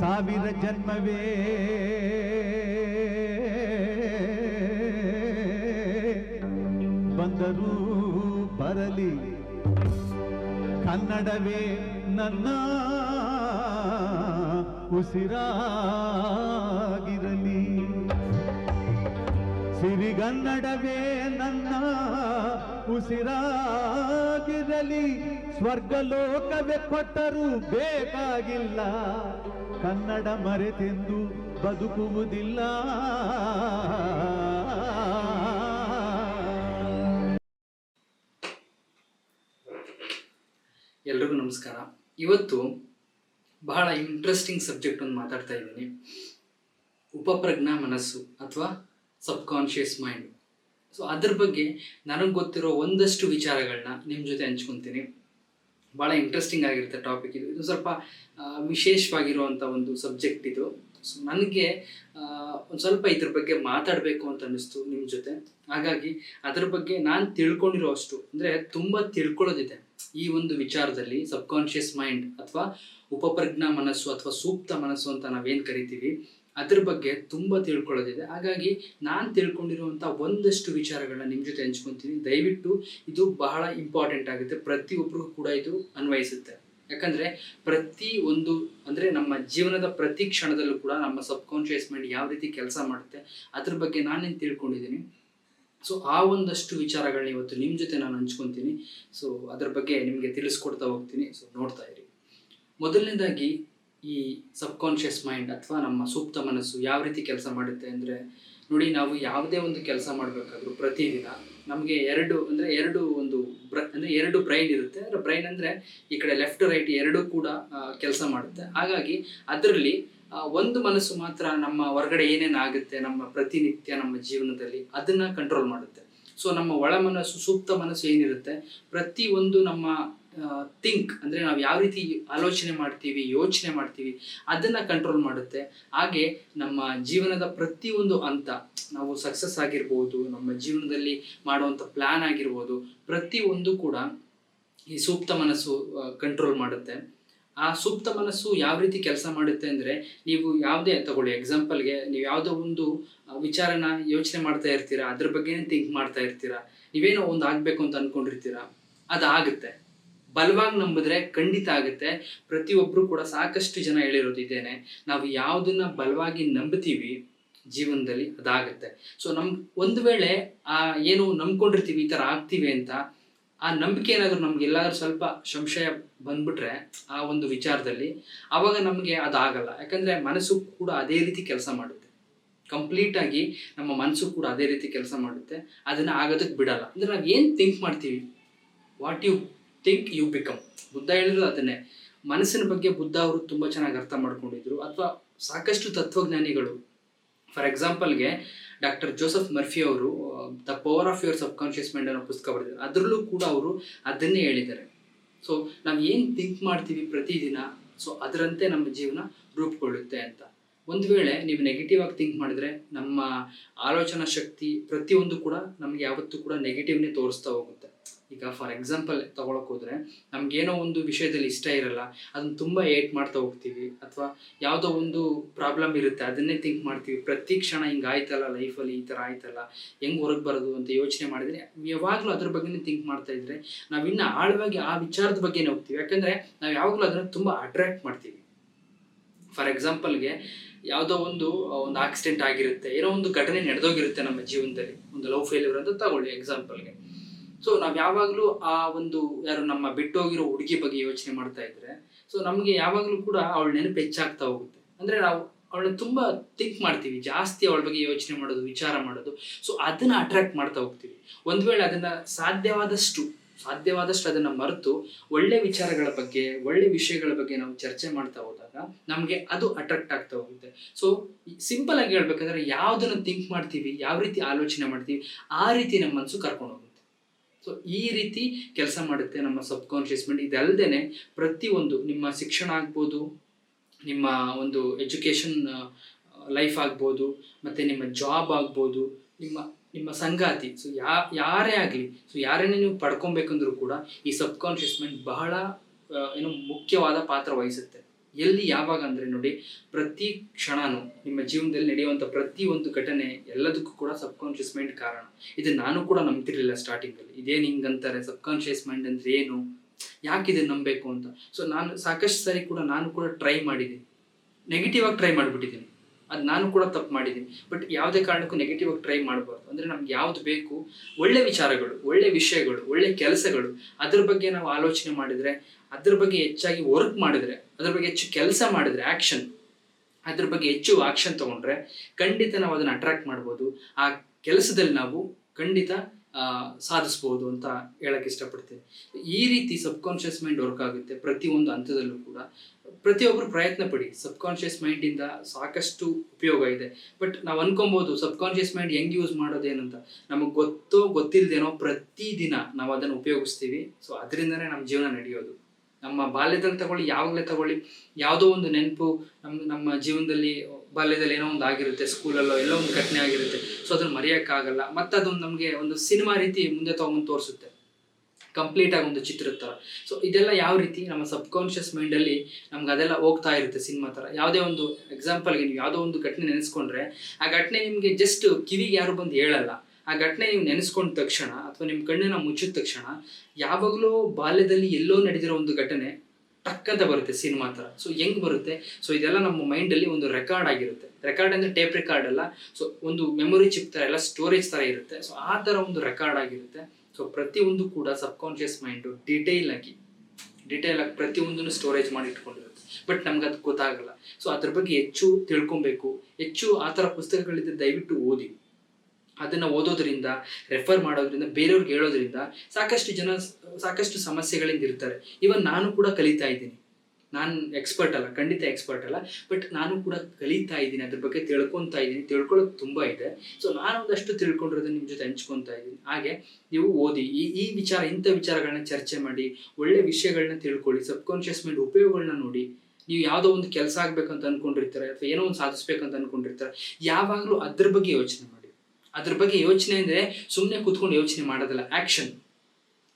ಸಾವಿರ ಜನ್ಮವೇ. ಬಂದರೂ ಬರಲಿ. ಕನ್ನಡವೇ ನನ್ನ ಉಸಿರಾಗಿರಲಿ. ಸಿರಿಗನ್ನಡವೇ ನನ್ನ ಉಸಿರಾಗಿರಲಿ. ಸ್ವರ್ಗಲೋಕವೇ ಕೊಟ್ಟರೂ ಬೇಕಾಗಿಲ್ಲ. ಕನ್ನಡ ಮರೆತೆಂದು ಬದುಕುವುದಿಲ್ಲ. ಎಲ್ರಿಗೂ ನಮಸ್ಕಾರ. ಇವತ್ತು ಬಹಳ ಇಂಟ್ರೆಸ್ಟಿಂಗ್ ಸಬ್ಜೆಕ್ಟ್ ಒಂದು ಮಾತಾಡ್ತಾ ಇದ್ದೀನಿ. ಉಪಪ್ರಜ್ಞಾ ಮನಸ್ಸು ಅಥವಾ ಸಬ್ಕಾನ್ಷಿಯಸ್ ಮೈಂಡ್. ಸೊ ಅದ್ರ ಬಗ್ಗೆ ನನಗೆ ಗೊತ್ತಿರೋ ಒಂದಷ್ಟು ವಿಚಾರಗಳನ್ನ ನಿಮ್ಮ ಜೊತೆ ಹಂಚ್ಕೊತೀನಿ. ಭಾಳ ಇಂಟ್ರೆಸ್ಟಿಂಗ್ ಆಗಿರುತ್ತೆ ಟಾಪಿಕ್ ಇದು. ಇದು ಸ್ವಲ್ಪ ವಿಶೇಷವಾಗಿರುವಂಥ ಒಂದು ಸಬ್ಜೆಕ್ಟ್ ಇದು. ಸೊ ನನಗೆ ಒಂದು ಸ್ವಲ್ಪ ಇದ್ರ ಬಗ್ಗೆ ಮಾತಾಡಬೇಕು ಅಂತ ಅನ್ನಿಸ್ತು ನಿಮ್ಮ ಜೊತೆ. ಹಾಗಾಗಿ ಅದ್ರ ಬಗ್ಗೆ ನಾನು ತಿಳ್ಕೊಂಡಿರೋ ಅಷ್ಟು, ಅಂದರೆ ತುಂಬ ತಿಳ್ಕೊಳ್ಳೋದಿದೆ. ಈ ಒಂದು ವಿಚಾರದಲ್ಲಿ ಸಬ್ಕಾನ್ಷಿಯಸ್ ಮೈಂಡ್ ಅಥವಾ ಉಪಪ್ರಜ್ಞಾ ಮನಸ್ಸು ಅಥವಾ ಸೂಕ್ತ ಮನಸ್ಸು ಅಂತ ನಾವೇನು ಕರಿತೀವಿ ಅದ್ರ ಬಗ್ಗೆ ತುಂಬ ತಿಳ್ಕೊಳ್ಳೋದಿದೆ. ಹಾಗಾಗಿ ನಾನು ತಿಳ್ಕೊಂಡಿರುವಂಥ ಒಂದಷ್ಟು ವಿಚಾರಗಳನ್ನ ನಿಮ್ಮ ಜೊತೆ ಹಂಚ್ಕೊತೀನಿ. ದಯವಿಟ್ಟು ಇದು ಬಹಳ ಇಂಪಾರ್ಟೆಂಟ್ ಆಗುತ್ತೆ. ಪ್ರತಿಯೊಬ್ಬರಿಗೂ ಕೂಡ ಇದು ಅನ್ವಯಿಸುತ್ತೆ. ಯಾಕಂದರೆ ಪ್ರತಿ ಒಂದು, ಅಂದರೆ ನಮ್ಮ ಜೀವನದ ಪ್ರತಿ ಕ್ಷಣದಲ್ಲೂ ಕೂಡ ನಮ್ಮ ಸಬ್ಕಾನ್ಷಿಯಸ್ ಮೈಂಡ್ ಯಾವ ರೀತಿ ಕೆಲಸ ಮಾಡುತ್ತೆ, ಅದ್ರ ಬಗ್ಗೆ ನಾನೇನು ತಿಳ್ಕೊಂಡಿದ್ದೀನಿ. ಸೊ, ಆ ಒಂದಷ್ಟು ವಿಚಾರಗಳನ್ನ ಇವತ್ತು ನಿಮ್ಮ ಜೊತೆ ನಾನು ಹಂಚ್ಕೊತೀನಿ. ಸೊ, ಅದ್ರ ಬಗ್ಗೆ ನಿಮಗೆ ತಿಳಿಸ್ಕೊಡ್ತಾ ಹೋಗ್ತೀನಿ. ಸೊ, ನೋಡ್ತಾ ಇರಿ. ಮೊದಲನೇದಾಗಿ ಈ ಸಬ್ಕಾನ್ಷಿಯಸ್ ಮೈಂಡ್ ಅಥವಾ ನಮ್ಮ ಸೂಕ್ತ ಮನಸ್ಸು ಯಾವ ರೀತಿ ಕೆಲಸ ಮಾಡುತ್ತೆ ಅಂದರೆ, ನೋಡಿ ನಾವು ಯಾವುದೇ ಒಂದು ಕೆಲಸ ಮಾಡಬೇಕಾದ್ರೂ ಪ್ರತಿದಿನ ನಮಗೆ ಎರಡು ಅಂದರೆ ಎರಡು ಒಂದು ಬ್ರ, ಅಂದರೆ ಎರಡು ಬ್ರೈನ್ ಇರುತ್ತೆ. ಅಂದರೆ ಬ್ರೈನ್ ಅಂದರೆ ಈ ಕಡೆ ಲೆಫ್ಟ್, ರೈಟ್ ಎರಡೂ ಕೂಡ ಕೆಲಸ ಮಾಡುತ್ತೆ. ಹಾಗಾಗಿ ಅದರಲ್ಲಿ ಒಂದು ಮನಸ್ಸು ಮಾತ್ರ ನಮ್ಮ ಹೊರಗಡೆ ಏನೇನು ಆಗುತ್ತೆ, ನಮ್ಮ ಪ್ರತಿನಿತ್ಯ, ನಮ್ಮ ಜೀವನದಲ್ಲಿ ಅದನ್ನು ಕಂಟ್ರೋಲ್ ಮಾಡುತ್ತೆ. ಸೊ ನಮ್ಮ ಒಳ ಮನಸ್ಸು ಸೂಕ್ತ ಮನಸ್ಸು ಏನಿರುತ್ತೆ, ಪ್ರತಿ ಒಂದು ನಮ್ಮ ಥಿಂಕ್ ಅಂದರೆ ನಾವು ಯಾವ ರೀತಿ ಆಲೋಚನೆ ಮಾಡ್ತೀವಿ, ಯೋಚನೆ ಮಾಡ್ತೀವಿ, ಅದನ್ನು ಕಂಟ್ರೋಲ್ ಮಾಡುತ್ತೆ. ಹಾಗೆ ನಮ್ಮ ಜೀವನದ ಪ್ರತಿಯೊಂದು ಹಂತ, ನಾವು ಸಕ್ಸಸ್ ಆಗಿರ್ಬೋದು, ನಮ್ಮ ಜೀವನದಲ್ಲಿ ಮಾಡುವಂಥ ಪ್ಲ್ಯಾನ್ ಆಗಿರ್ಬೋದು, ಪ್ರತಿಯೊಂದು ಕೂಡ ಈ ಸೂಕ್ತ ಮನಸ್ಸು ಕಂಟ್ರೋಲ್ ಮಾಡುತ್ತೆ. ಆ ಸೂಕ್ತ ಮನಸ್ಸು ಯಾವ ರೀತಿ ಕೆಲಸ ಮಾಡುತ್ತೆ ಅಂದರೆ, ನೀವು ಯಾವುದೇ, ತಗೊಳ್ಳಿ ಎಕ್ಸಾಂಪಲ್ಗೆ ನೀವು ಯಾವುದೋ ಒಂದು ವಿಚಾರನ ಯೋಚನೆ ಮಾಡ್ತಾ ಇರ್ತೀರಾ, ಅದ್ರ ಬಗ್ಗೆನೇ ಥಿಂಕ್ ಮಾಡ್ತಾ ಇರ್ತೀರಾ, ನೀವೇನೋ ಒಂದು ಆಗಬೇಕು ಅಂತ ಅನ್ಕೊಂಡಿರ್ತೀರಾ, ಅದಾಗುತ್ತೆ. ಬಲವಾಗಿ ನಂಬಿದ್ರೆ ಖಂಡಿತ ಆಗುತ್ತೆ. ಪ್ರತಿಯೊಬ್ಬರು ಕೂಡ ಸಾಕಷ್ಟು ಜನ ಹೇಳಿರೋದಿದ್ದೇನೆ. ನಾವು ಯಾವುದನ್ನ ಬಲವಾಗಿ ನಂಬ್ತೀವಿ ಜೀವನದಲ್ಲಿ ಅದಾಗುತ್ತೆ. ಸೊ ನಮ್ ಒಂದು ವೇಳೆ ಆ ಏನು ನಂಬ್ಕೊಂಡಿರ್ತೀವಿ ಈ ಥರ ಆಗ್ತೀವಿ ಅಂತ, ಆ ನಂಬಿಕೆ ಏನಾದರೂ ನಮ್ಗೆ ಎಲ್ಲಾದ್ರೂ ಸ್ವಲ್ಪ ಸಂಶಯ ಬಂದ್ಬಿಟ್ರೆ ಆ ಒಂದು ವಿಚಾರದಲ್ಲಿ ಆವಾಗ ನಮಗೆ ಅದಾಗಲ್ಲ. ಯಾಕಂದ್ರೆ ಮನಸ್ಸು ಕೂಡ ಅದೇ ರೀತಿ ಕೆಲಸ ಮಾಡುತ್ತೆ. ಕಂಪ್ಲೀಟ್ ಆಗಿ ನಮ್ಮ ಮನಸ್ಸು ಕೂಡ ಅದೇ ರೀತಿ ಕೆಲಸ ಮಾಡುತ್ತೆ. ಅದನ್ನ ಆಗೋದಕ್ಕೆ ಬಿಡಲ್ಲ. ಅಂದ್ರೆ ನಾವು ಏನು ಥಿಂಕ್ ಮಾಡ್ತೀವಿ? What you think you become Buddha ಹೇಳಿದ್ರು ಅದನ್ನೇ. ಮನಸ್ಸಿನ ಬಗ್ಗೆ ಬುದ್ಧ ಅವರು ತುಂಬ ಚೆನ್ನಾಗಿ ಅರ್ಥ ಮಾಡ್ಕೊಂಡಿದ್ರು. ಅಥವಾ ಸಾಕಷ್ಟು ತತ್ವಜ್ಞಾನಿಗಳು. ಫಾರ್ ಎಕ್ಸಾಂಪಲ್ಗೆ ಡಾಕ್ಟರ್ ಜೋಸಫ್ ಮರ್ಫಿ ಅವರು the power of your subconscious mind ಅನ್ನೋ ಪುಸ್ತಕ ಬರೆದಿದ್ದಾರೆ. ಅದರಲ್ಲೂ ಕೂಡ ಅವರು ಅದನ್ನೇ ಹೇಳಿದ್ದಾರೆ. ಸೊ ನಾವು ಏನು ಥಿಂಕ್ ಮಾಡ್ತೀವಿ ಪ್ರತಿದಿನ ಸೊ ಅದರಂತೆ ನಮ್ಮ ಜೀವನ ರೂಪುಗೊಳ್ಳುತ್ತೆ ಅಂತ. ಒಂದು ವೇಳೆ ನೀವು ನೆಗೆಟಿವ್ ಆಗಿ ಥಿಂಕ್ ಮಾಡಿದ್ರೆ ನಮ್ಮ ಆಲೋಚನಾ ಶಕ್ತಿ ಪ್ರತಿಯೊಂದು ಕೂಡ ನಮಗೆ ಯಾವತ್ತೂ ಕೂಡ ನೆಗೆಟಿವ್ನೇ ತೋರಿಸ್ತಾ ಹೋಗುತ್ತೆ. ಈಗ ಫಾರ್ ಎಕ್ಸಾಂಪಲ್ ತಗೊಳಕ್ ಹೋದ್ರೆ ನಮ್ಗೇನೋ ಒಂದು ವಿಷಯದಲ್ಲಿ ಇಷ್ಟ ಇರಲ್ಲ, ಅದನ್ನ ತುಂಬ ಏಟ್ ಮಾಡ್ತಾ ಹೋಗ್ತೀವಿ ಅಥವಾ ಯಾವುದೋ ಒಂದು ಪ್ರಾಬ್ಲಮ್ ಇರುತ್ತೆ, ಅದನ್ನೇ ಥಿಂಕ್ ಮಾಡ್ತೀವಿ. ಪ್ರತಿ ಕ್ಷಣ ಹಿಂಗೆ ಆಯ್ತಲ್ಲ ಲೈಫಲ್ಲಿ ಈ ಥರ ಆಯ್ತಲ್ಲ, ಹೆಂಗ್ ಹೊರಗೆ ಬರೋದು ಅಂತ ಯೋಚನೆ ಮಾಡಿದ್ರೆ ಯಾವಾಗಲೂ ಅದ್ರ ಬಗ್ಗೆನೇ ಥಿಂಕ್ ಮಾಡ್ತಾ ಇದ್ರೆ ನಾವಿನ್ನ ಆಳವಾಗಿ ಆ ವಿಚಾರದ ಬಗ್ಗೆನೇ ಹೋಗ್ತೀವಿ. ಯಾಕಂದ್ರೆ ನಾವು ಯಾವಾಗಲೂ ಅದನ್ನ ತುಂಬ ಅಟ್ರಾಕ್ಟ್ ಮಾಡ್ತೀವಿ. ಫಾರ್ ಎಕ್ಸಾಂಪಲ್ಗೆ ಯಾವುದೋ ಒಂದು ಒಂದು ಆಕ್ಸಿಡೆಂಟ್ ಆಗಿರುತ್ತೆ, ಏನೋ ಒಂದು ಘಟನೆ ನಡೆದೋಗಿರುತ್ತೆ ನಮ್ಮ ಜೀವನದಲ್ಲಿ. ಒಂದು ಲವ್ ಫೇಲ್ಯೂರ್ ಅಂತ ತಗೊಳ್ಳಿ ಎಕ್ಸಾಂಪಲ್ಗೆ ಸೊ ನಾವು ಯಾವಾಗಲೂ ಆ ಒಂದು ಯಾರು ನಮ್ಮ ಬಿಟ್ಟೋಗಿರೋ ಹುಡುಗಿ ಬಗ್ಗೆ ಯೋಚನೆ ಮಾಡ್ತಾ ಇದ್ರೆ ಸೊ ನಮಗೆ ಯಾವಾಗಲೂ ಕೂಡ ಅವಳ ನೆನಪು ಹೆಚ್ಚಾಗ್ತಾ ಹೋಗುತ್ತೆ. ಅಂದ್ರೆ ನಾವು ಅವಳನ್ನ ತುಂಬಾ ಥಿಂಕ್ ಮಾಡ್ತೀವಿ, ಜಾಸ್ತಿ ಅವಳ ಬಗ್ಗೆ ಯೋಚನೆ ಮಾಡೋದು, ವಿಚಾರ ಮಾಡೋದು. ಸೊ ಅದನ್ನ ಅಟ್ರಾಕ್ಟ್ ಮಾಡ್ತಾ ಹೋಗ್ತೀವಿ. ಒಂದ್ ವೇಳೆ ಅದನ್ನ ಸಾಧ್ಯವಾದಷ್ಟು ಸಾಧ್ಯವಾದಷ್ಟು ಅದನ್ನ ಮರೆತು ಒಳ್ಳೆ ವಿಚಾರಗಳ ಬಗ್ಗೆ, ಒಳ್ಳೆ ವಿಷಯಗಳ ಬಗ್ಗೆ ನಾವು ಚರ್ಚೆ ಮಾಡ್ತಾ ಹೋದಾಗ ನಮಗೆ ಅದು ಅಟ್ರಾಕ್ಟ್ ಆಗ್ತಾ ಹೋಗುತ್ತೆ. ಸೊ ಸಿಂಪಲ್ ಆಗಿ ಹೇಳ್ಬೇಕಂದ್ರೆ ಯಾವ್ದನ್ನ ಥಿಂಕ್ ಮಾಡ್ತೀವಿ, ಯಾವ ರೀತಿ ಆಲೋಚನೆ ಮಾಡ್ತೀವಿ, ಆ ರೀತಿ ನಮ್ಮ ಮನಸ್ಸು ಕರ್ಕೊಂಡು ಹೋಗುತ್ತೆ. ಸೊ ಈ ರೀತಿ ಕೆಲಸ ಮಾಡುತ್ತೆ ನಮ್ಮ ಸಬ್ ಕಾನ್ಷಿಯಸ್ ಮೈಂಡ್ ಇದಲ್ದೇನೆ ಪ್ರತಿಯೊಂದು ನಿಮ್ಮ ಶಿಕ್ಷಣ ಆಗ್ಬೋದು, ನಿಮ್ಮ ಒಂದು ಎಜುಕೇಷನ್ ಲೈಫ್ ಆಗ್ಬೋದು, ಮತ್ತು ನಿಮ್ಮ ಜಾಬ್ ಆಗ್ಬೋದು, ನಿಮ್ಮ ನಿಮ್ಮ ಸಂಗಾತಿ. ಸೊ ಯಾ, ಯಾರೇ ಆಗಲಿ ಸೊ ಯಾರನ್ನೇ ನೀವು ಪಡ್ಕೊಬೇಕಂದ್ರೂ ಕೂಡ ಈ ಸಬ್ ಕಾನ್ಷಿಯಸ್ ಮೈಂಡ್ ಬಹಳ ಏನು ಮುಖ್ಯವಾದ ಪಾತ್ರ ವಹಿಸುತ್ತೆ. ಎಲ್ಲಿ ಯಾವಾಗ ಅಂದರೆ ನೋಡಿ, ಪ್ರತಿ ಕ್ಷಣನೂ ನಿಮ್ಮ ಜೀವನದಲ್ಲಿ ನಡೆಯುವಂಥ ಪ್ರತಿ ಒಂದು ಘಟನೆ ಎಲ್ಲದಕ್ಕೂ ಕೂಡ ಸಬ್ಕಾನ್ಷಿಯಸ್ ಮೈಂಡ್ ಕಾರಣ. ಇದು ನಾನು ಕೂಡ ನಂಬ್ತಿರ್ಲಿಲ್ಲ ಸ್ಟಾರ್ಟಿಂಗಲ್ಲಿ ಇದೇನು ಹಿಂಗಂತಾರೆ ಸಬ್ಕಾನ್ಷಿಯಸ್ ಮೈಂಡ್ ಅಂದ್ರೆ ಏನು? ಯಾಕೆ ಇದನ್ನು ನಂಬಬೇಕು ಅಂತ? ಸೊ ನಾನು ಸಾಕಷ್ಟು ಸಾರಿ ಕೂಡ ನಾನು ಕೂಡ ಟ್ರೈ ಮಾಡಿದ್ದೀನಿ. ನೆಗೆಟಿವ್ ಆಗಿ ಟ್ರೈ ಮಾಡಿಬಿಟ್ಟಿದ್ದೀನಿ. ಅದು ನಾನು ಕೂಡ ತಪ್ಪು ಮಾಡಿದ್ದೀನಿ. ಬಟ್ ಯಾವುದೇ ಕಾರಣಕ್ಕೂ ನೆಗೆಟಿವ್ ಆಗಿ ಟ್ರೈ ಮಾಡಬಾರ್ದು. ಅಂದರೆ ನಮ್ಗೆ ಯಾವ್ದು ಬೇಕು? ಒಳ್ಳೆ ವಿಚಾರಗಳು, ಒಳ್ಳೆ ವಿಷಯಗಳು, ಒಳ್ಳೆ ಕೆಲಸಗಳು, ಅದ್ರ ಬಗ್ಗೆ ನಾವು ಆಲೋಚನೆ ಮಾಡಿದರೆ, ಅದ್ರ ಬಗ್ಗೆ ಹೆಚ್ಚಾಗಿ ವರ್ಕ್ ಮಾಡಿದ್ರೆ ಅದ್ರ ಬಗ್ಗೆ ಹೆಚ್ಚು ಕೆಲಸ ಮಾಡಿದ್ರೆ ಆ್ಯಕ್ಷನ್ ಅದ್ರ ಬಗ್ಗೆ ಹೆಚ್ಚು ಆಕ್ಷನ್ ತಗೊಂಡ್ರೆ ಖಂಡಿತ ನಾವು ಅದನ್ನು ಅಟ್ರಾಕ್ಟ್ ಮಾಡ್ಬೋದು. ಆ ಕೆಲಸದಲ್ಲಿ ನಾವು ಖಂಡಿತ ಸಾಧಿಸ್ಬೋದು ಅಂತ ಹೇಳಕ್ ಇಷ್ಟಪಡ್ತೀನಿ. ಈ ರೀತಿ ಸಬ್ಕಾನ್ಷಿಯಸ್ ಮೈಂಡ್ ವರ್ಕ್ ಆಗುತ್ತೆ ಪ್ರತಿಯೊಂದು ಹಂತದಲ್ಲೂ ಕೂಡ. ಪ್ರತಿಯೊಬ್ಬರು ಪ್ರಯತ್ನ ಪಡಿ. ಸಬ್ಕಾನ್ಷಿಯಸ್ ಮೈಂಡಿಂದ ಸಾಕಷ್ಟು ಉಪಯೋಗ ಇದೆ. ಬಟ್ ನಾವು ಅನ್ಕೊಬೋದು ಸಬ್ಕಾನ್ಷಿಯಸ್ ಮೈಂಡ್ ಹೆಂಗ್ ಯೂಸ್ ಮಾಡೋದೇನಂತ ನಮಗೆ ಗೊತ್ತೋ ಗೊತ್ತಿಲ್ಲದೇನೋ ಪ್ರತಿದಿನ ನಾವು ಅದನ್ನು ಉಪಯೋಗಿಸ್ತೀವಿ. ಸೊ ಅದರಿಂದನೇ ನಮ್ಮ ಜೀವನ ನಡೆಯೋದು. ನಮ್ಮ ಬಾಲ್ಯದಲ್ಲಿ ತಗೊಳ್ಳಿ, ಯಾವಾಗಲೇ ತಗೊಳ್ಳಿ, ಯಾವುದೋ ಒಂದು ನೆನಪು ನಮ್ಮ ನಮ್ಮ ಜೀವನದಲ್ಲಿ, ಬಾಲ್ಯದಲ್ಲಿ ಏನೋ ಒಂದು ಆಗಿರುತ್ತೆ, ಸ್ಕೂಲಲ್ಲೋ ಎಲ್ಲೋ ಒಂದು ಘಟನೆ ಆಗಿರುತ್ತೆ, ಸೊ ಅದನ್ನು ಮರೆಯೋಕ್ಕಾಗಲ್ಲ. ಮತ್ತು ಅದೊಂದು ನಮಗೆ ಒಂದು ಸಿನಿಮಾ ರೀತಿ ಮುಂದೆ ತಗೊಂಡು ತೋರಿಸುತ್ತೆ. ಕಂಪ್ಲೀಟ್ ಆಗಿ ಒಂದು ಚಿತ್ರದ ಥರ ಸೊ ಇದೆಲ್ಲ ಯಾವ ರೀತಿ ನಮ್ಮ ಸಬ್ಕಾನ್ಷಿಯಸ್ ಮೈಂಡಲ್ಲಿ ನಮ್ಗೆ ಅದೆಲ್ಲ ಹೋಗ್ತಾ ಇರುತ್ತೆ ಸಿನಿಮಾ ಥರ ಯಾವುದೇ ಒಂದು ಎಕ್ಸಾಂಪಲ್ಗೆ ನೀವು ಯಾವುದೋ ಒಂದು ಘಟನೆ ನೆನೆಸ್ಕೊಂಡ್ರೆ, ಆ ಘಟನೆ ನಿಮಗೆ ಜಸ್ಟ್ ಕಿವಿಗೆ ಯಾರು ಬಂದು ಹೇಳಲ್ಲ. ಆ ಘಟನೆ ನೀವು ನೆನೆಸ್ಕೊಂಡ ತಕ್ಷಣ ಅಥವಾ ನಿಮ್ಮ ಕಣ್ಣನ್ನ ಮುಚ್ಚಿದ ತಕ್ಷಣ ಯಾವಾಗಲೂ ಬಾಲ್ಯದಲ್ಲಿ ಎಲ್ಲೋ ನಡೆದಿರೋ ಒಂದು ಘಟನೆ ತಕ್ಕಂತ ಬರುತ್ತೆ ಸಿನಿಮಾ ಥರ ಸೊ ಹೆಂಗೆ ಬರುತ್ತೆ? ಸೊ ಇದೆಲ್ಲ ನಮ್ಮ ಮೈಂಡಲ್ಲಿ ಒಂದು ರೆಕಾರ್ಡ್ ಆಗಿರುತ್ತೆ. ರೆಕಾರ್ಡ್ ಅಂದರೆ ಟೇಪ್ ರೆಕಾರ್ಡ್ ಅಲ್ಲ. ಸೊ ಒಂದು ಮೆಮೊರಿ ಚಿಪ್ ಥರ ಎಲ್ಲ ಸ್ಟೋರೇಜ್ ಥರ ಇರುತ್ತೆ. ಸೊ ಆ ಥರ ಒಂದು ರೆಕಾರ್ಡ್ ಆಗಿರುತ್ತೆ. ಸೊ ಪ್ರತಿಯೊಂದು ಕೂಡ ಸಬ್ಕಾನ್ಷಿಯಸ್ ಮೈಂಡು ಡಿಟೇಲ್ ಆಗಿ ಡಿಟೇಲ್ ಆಗಿ ಪ್ರತಿಯೊಂದನ್ನು ಸ್ಟೋರೇಜ್ ಮಾಡಿ ಇಟ್ಕೊಂಡಿರುತ್ತೆ. ಬಟ್ ನಮ್ಗೆ ಅದು ಗೊತ್ತಾಗಲ್ಲ. ಸೊ ಅದ್ರ ಬಗ್ಗೆ ಹೆಚ್ಚು ತಿಳ್ಕೊಬೇಕು. ಹೆಚ್ಚು ಆ ಥರ ಪುಸ್ತಕಗಳಿದ್ದರೆ ದಯವಿಟ್ಟು ಓದಿ. ಅದನ್ನು ಓದೋದ್ರಿಂದ ರೆಫರ್ ಮಾಡೋದ್ರಿಂದ, ಬೇರೆಯವ್ರಿಗೆ ಹೇಳೋದ್ರಿಂದ ಸಾಕಷ್ಟು ಜನ ಸಾಕಷ್ಟು ಸಮಸ್ಯೆಗಳಿಂದ ಇರ್ತಾರೆ. ಇವನ್ ನಾನು ಕೂಡ ಕಲಿತಾ ಇದ್ದೀನಿ. ನಾನು ಎಕ್ಸ್ಪರ್ಟ್ ಅಲ್ಲ, ಖಂಡಿತ ಎಕ್ಸ್ಪರ್ಟ್ ಅಲ್ಲ ಬಟ್ ನಾನು ಕೂಡ ಕಲಿತಾ ಇದ್ದೀನಿ, ಅದ್ರ ಬಗ್ಗೆ ತಿಳ್ಕೊತಾ ಇದ್ದೀನಿ ತಿಳ್ಕೊಳ್ಳೋದು ತುಂಬ ಇದೆ. ಸೊ ನಾನು ಒಂದಷ್ಟು ತಿಳ್ಕೊಂಡಿರೋದನ್ನ ನಿಮ್ಮ ಜೊತೆ ಹಂಚ್ಕೊತಾ ಇದ್ದೀನಿ. ಹಾಗೆ ನೀವು ಓದಿ, ಈ ಈ ವಿಚಾರ, ಇಂಥ ವಿಚಾರಗಳನ್ನ ಚರ್ಚೆ ಮಾಡಿ, ಒಳ್ಳೆ ವಿಷಯಗಳನ್ನ ತಿಳ್ಕೊಳ್ಳಿ ಸಬ್ಕಾನ್ಷಿಯಸ್ ಮೈಂಡ್ ಉಪಯೋಗಗಳನ್ನ ನೋಡಿ. ನೀವು ಯಾವುದೋ ಒಂದು ಕೆಲಸ ಆಗ್ಬೇಕಂತ ಅಂದ್ಕೊಂಡಿರ್ತಾರೆ ಅಥವಾ ಏನೋ ಒಂದು ಸಾಧಿಸ್ಬೇಕಂತ ಅಂದ್ಕೊಂಡಿರ್ತಾರೆ ಯಾವಾಗಲೂ ಅದ್ರ ಬಗ್ಗೆ ಯೋಚನೆ ಮಾಡಿ. ಅದ್ರ ಬಗ್ಗೆ ಯೋಚನೆ ಅಂದರೆ ಸುಮ್ಮನೆ ಕೂತ್ಕೊಂಡು ಯೋಚನೆ ಮಾಡೋದಲ್ಲ ಆ್ಯಕ್ಷನ್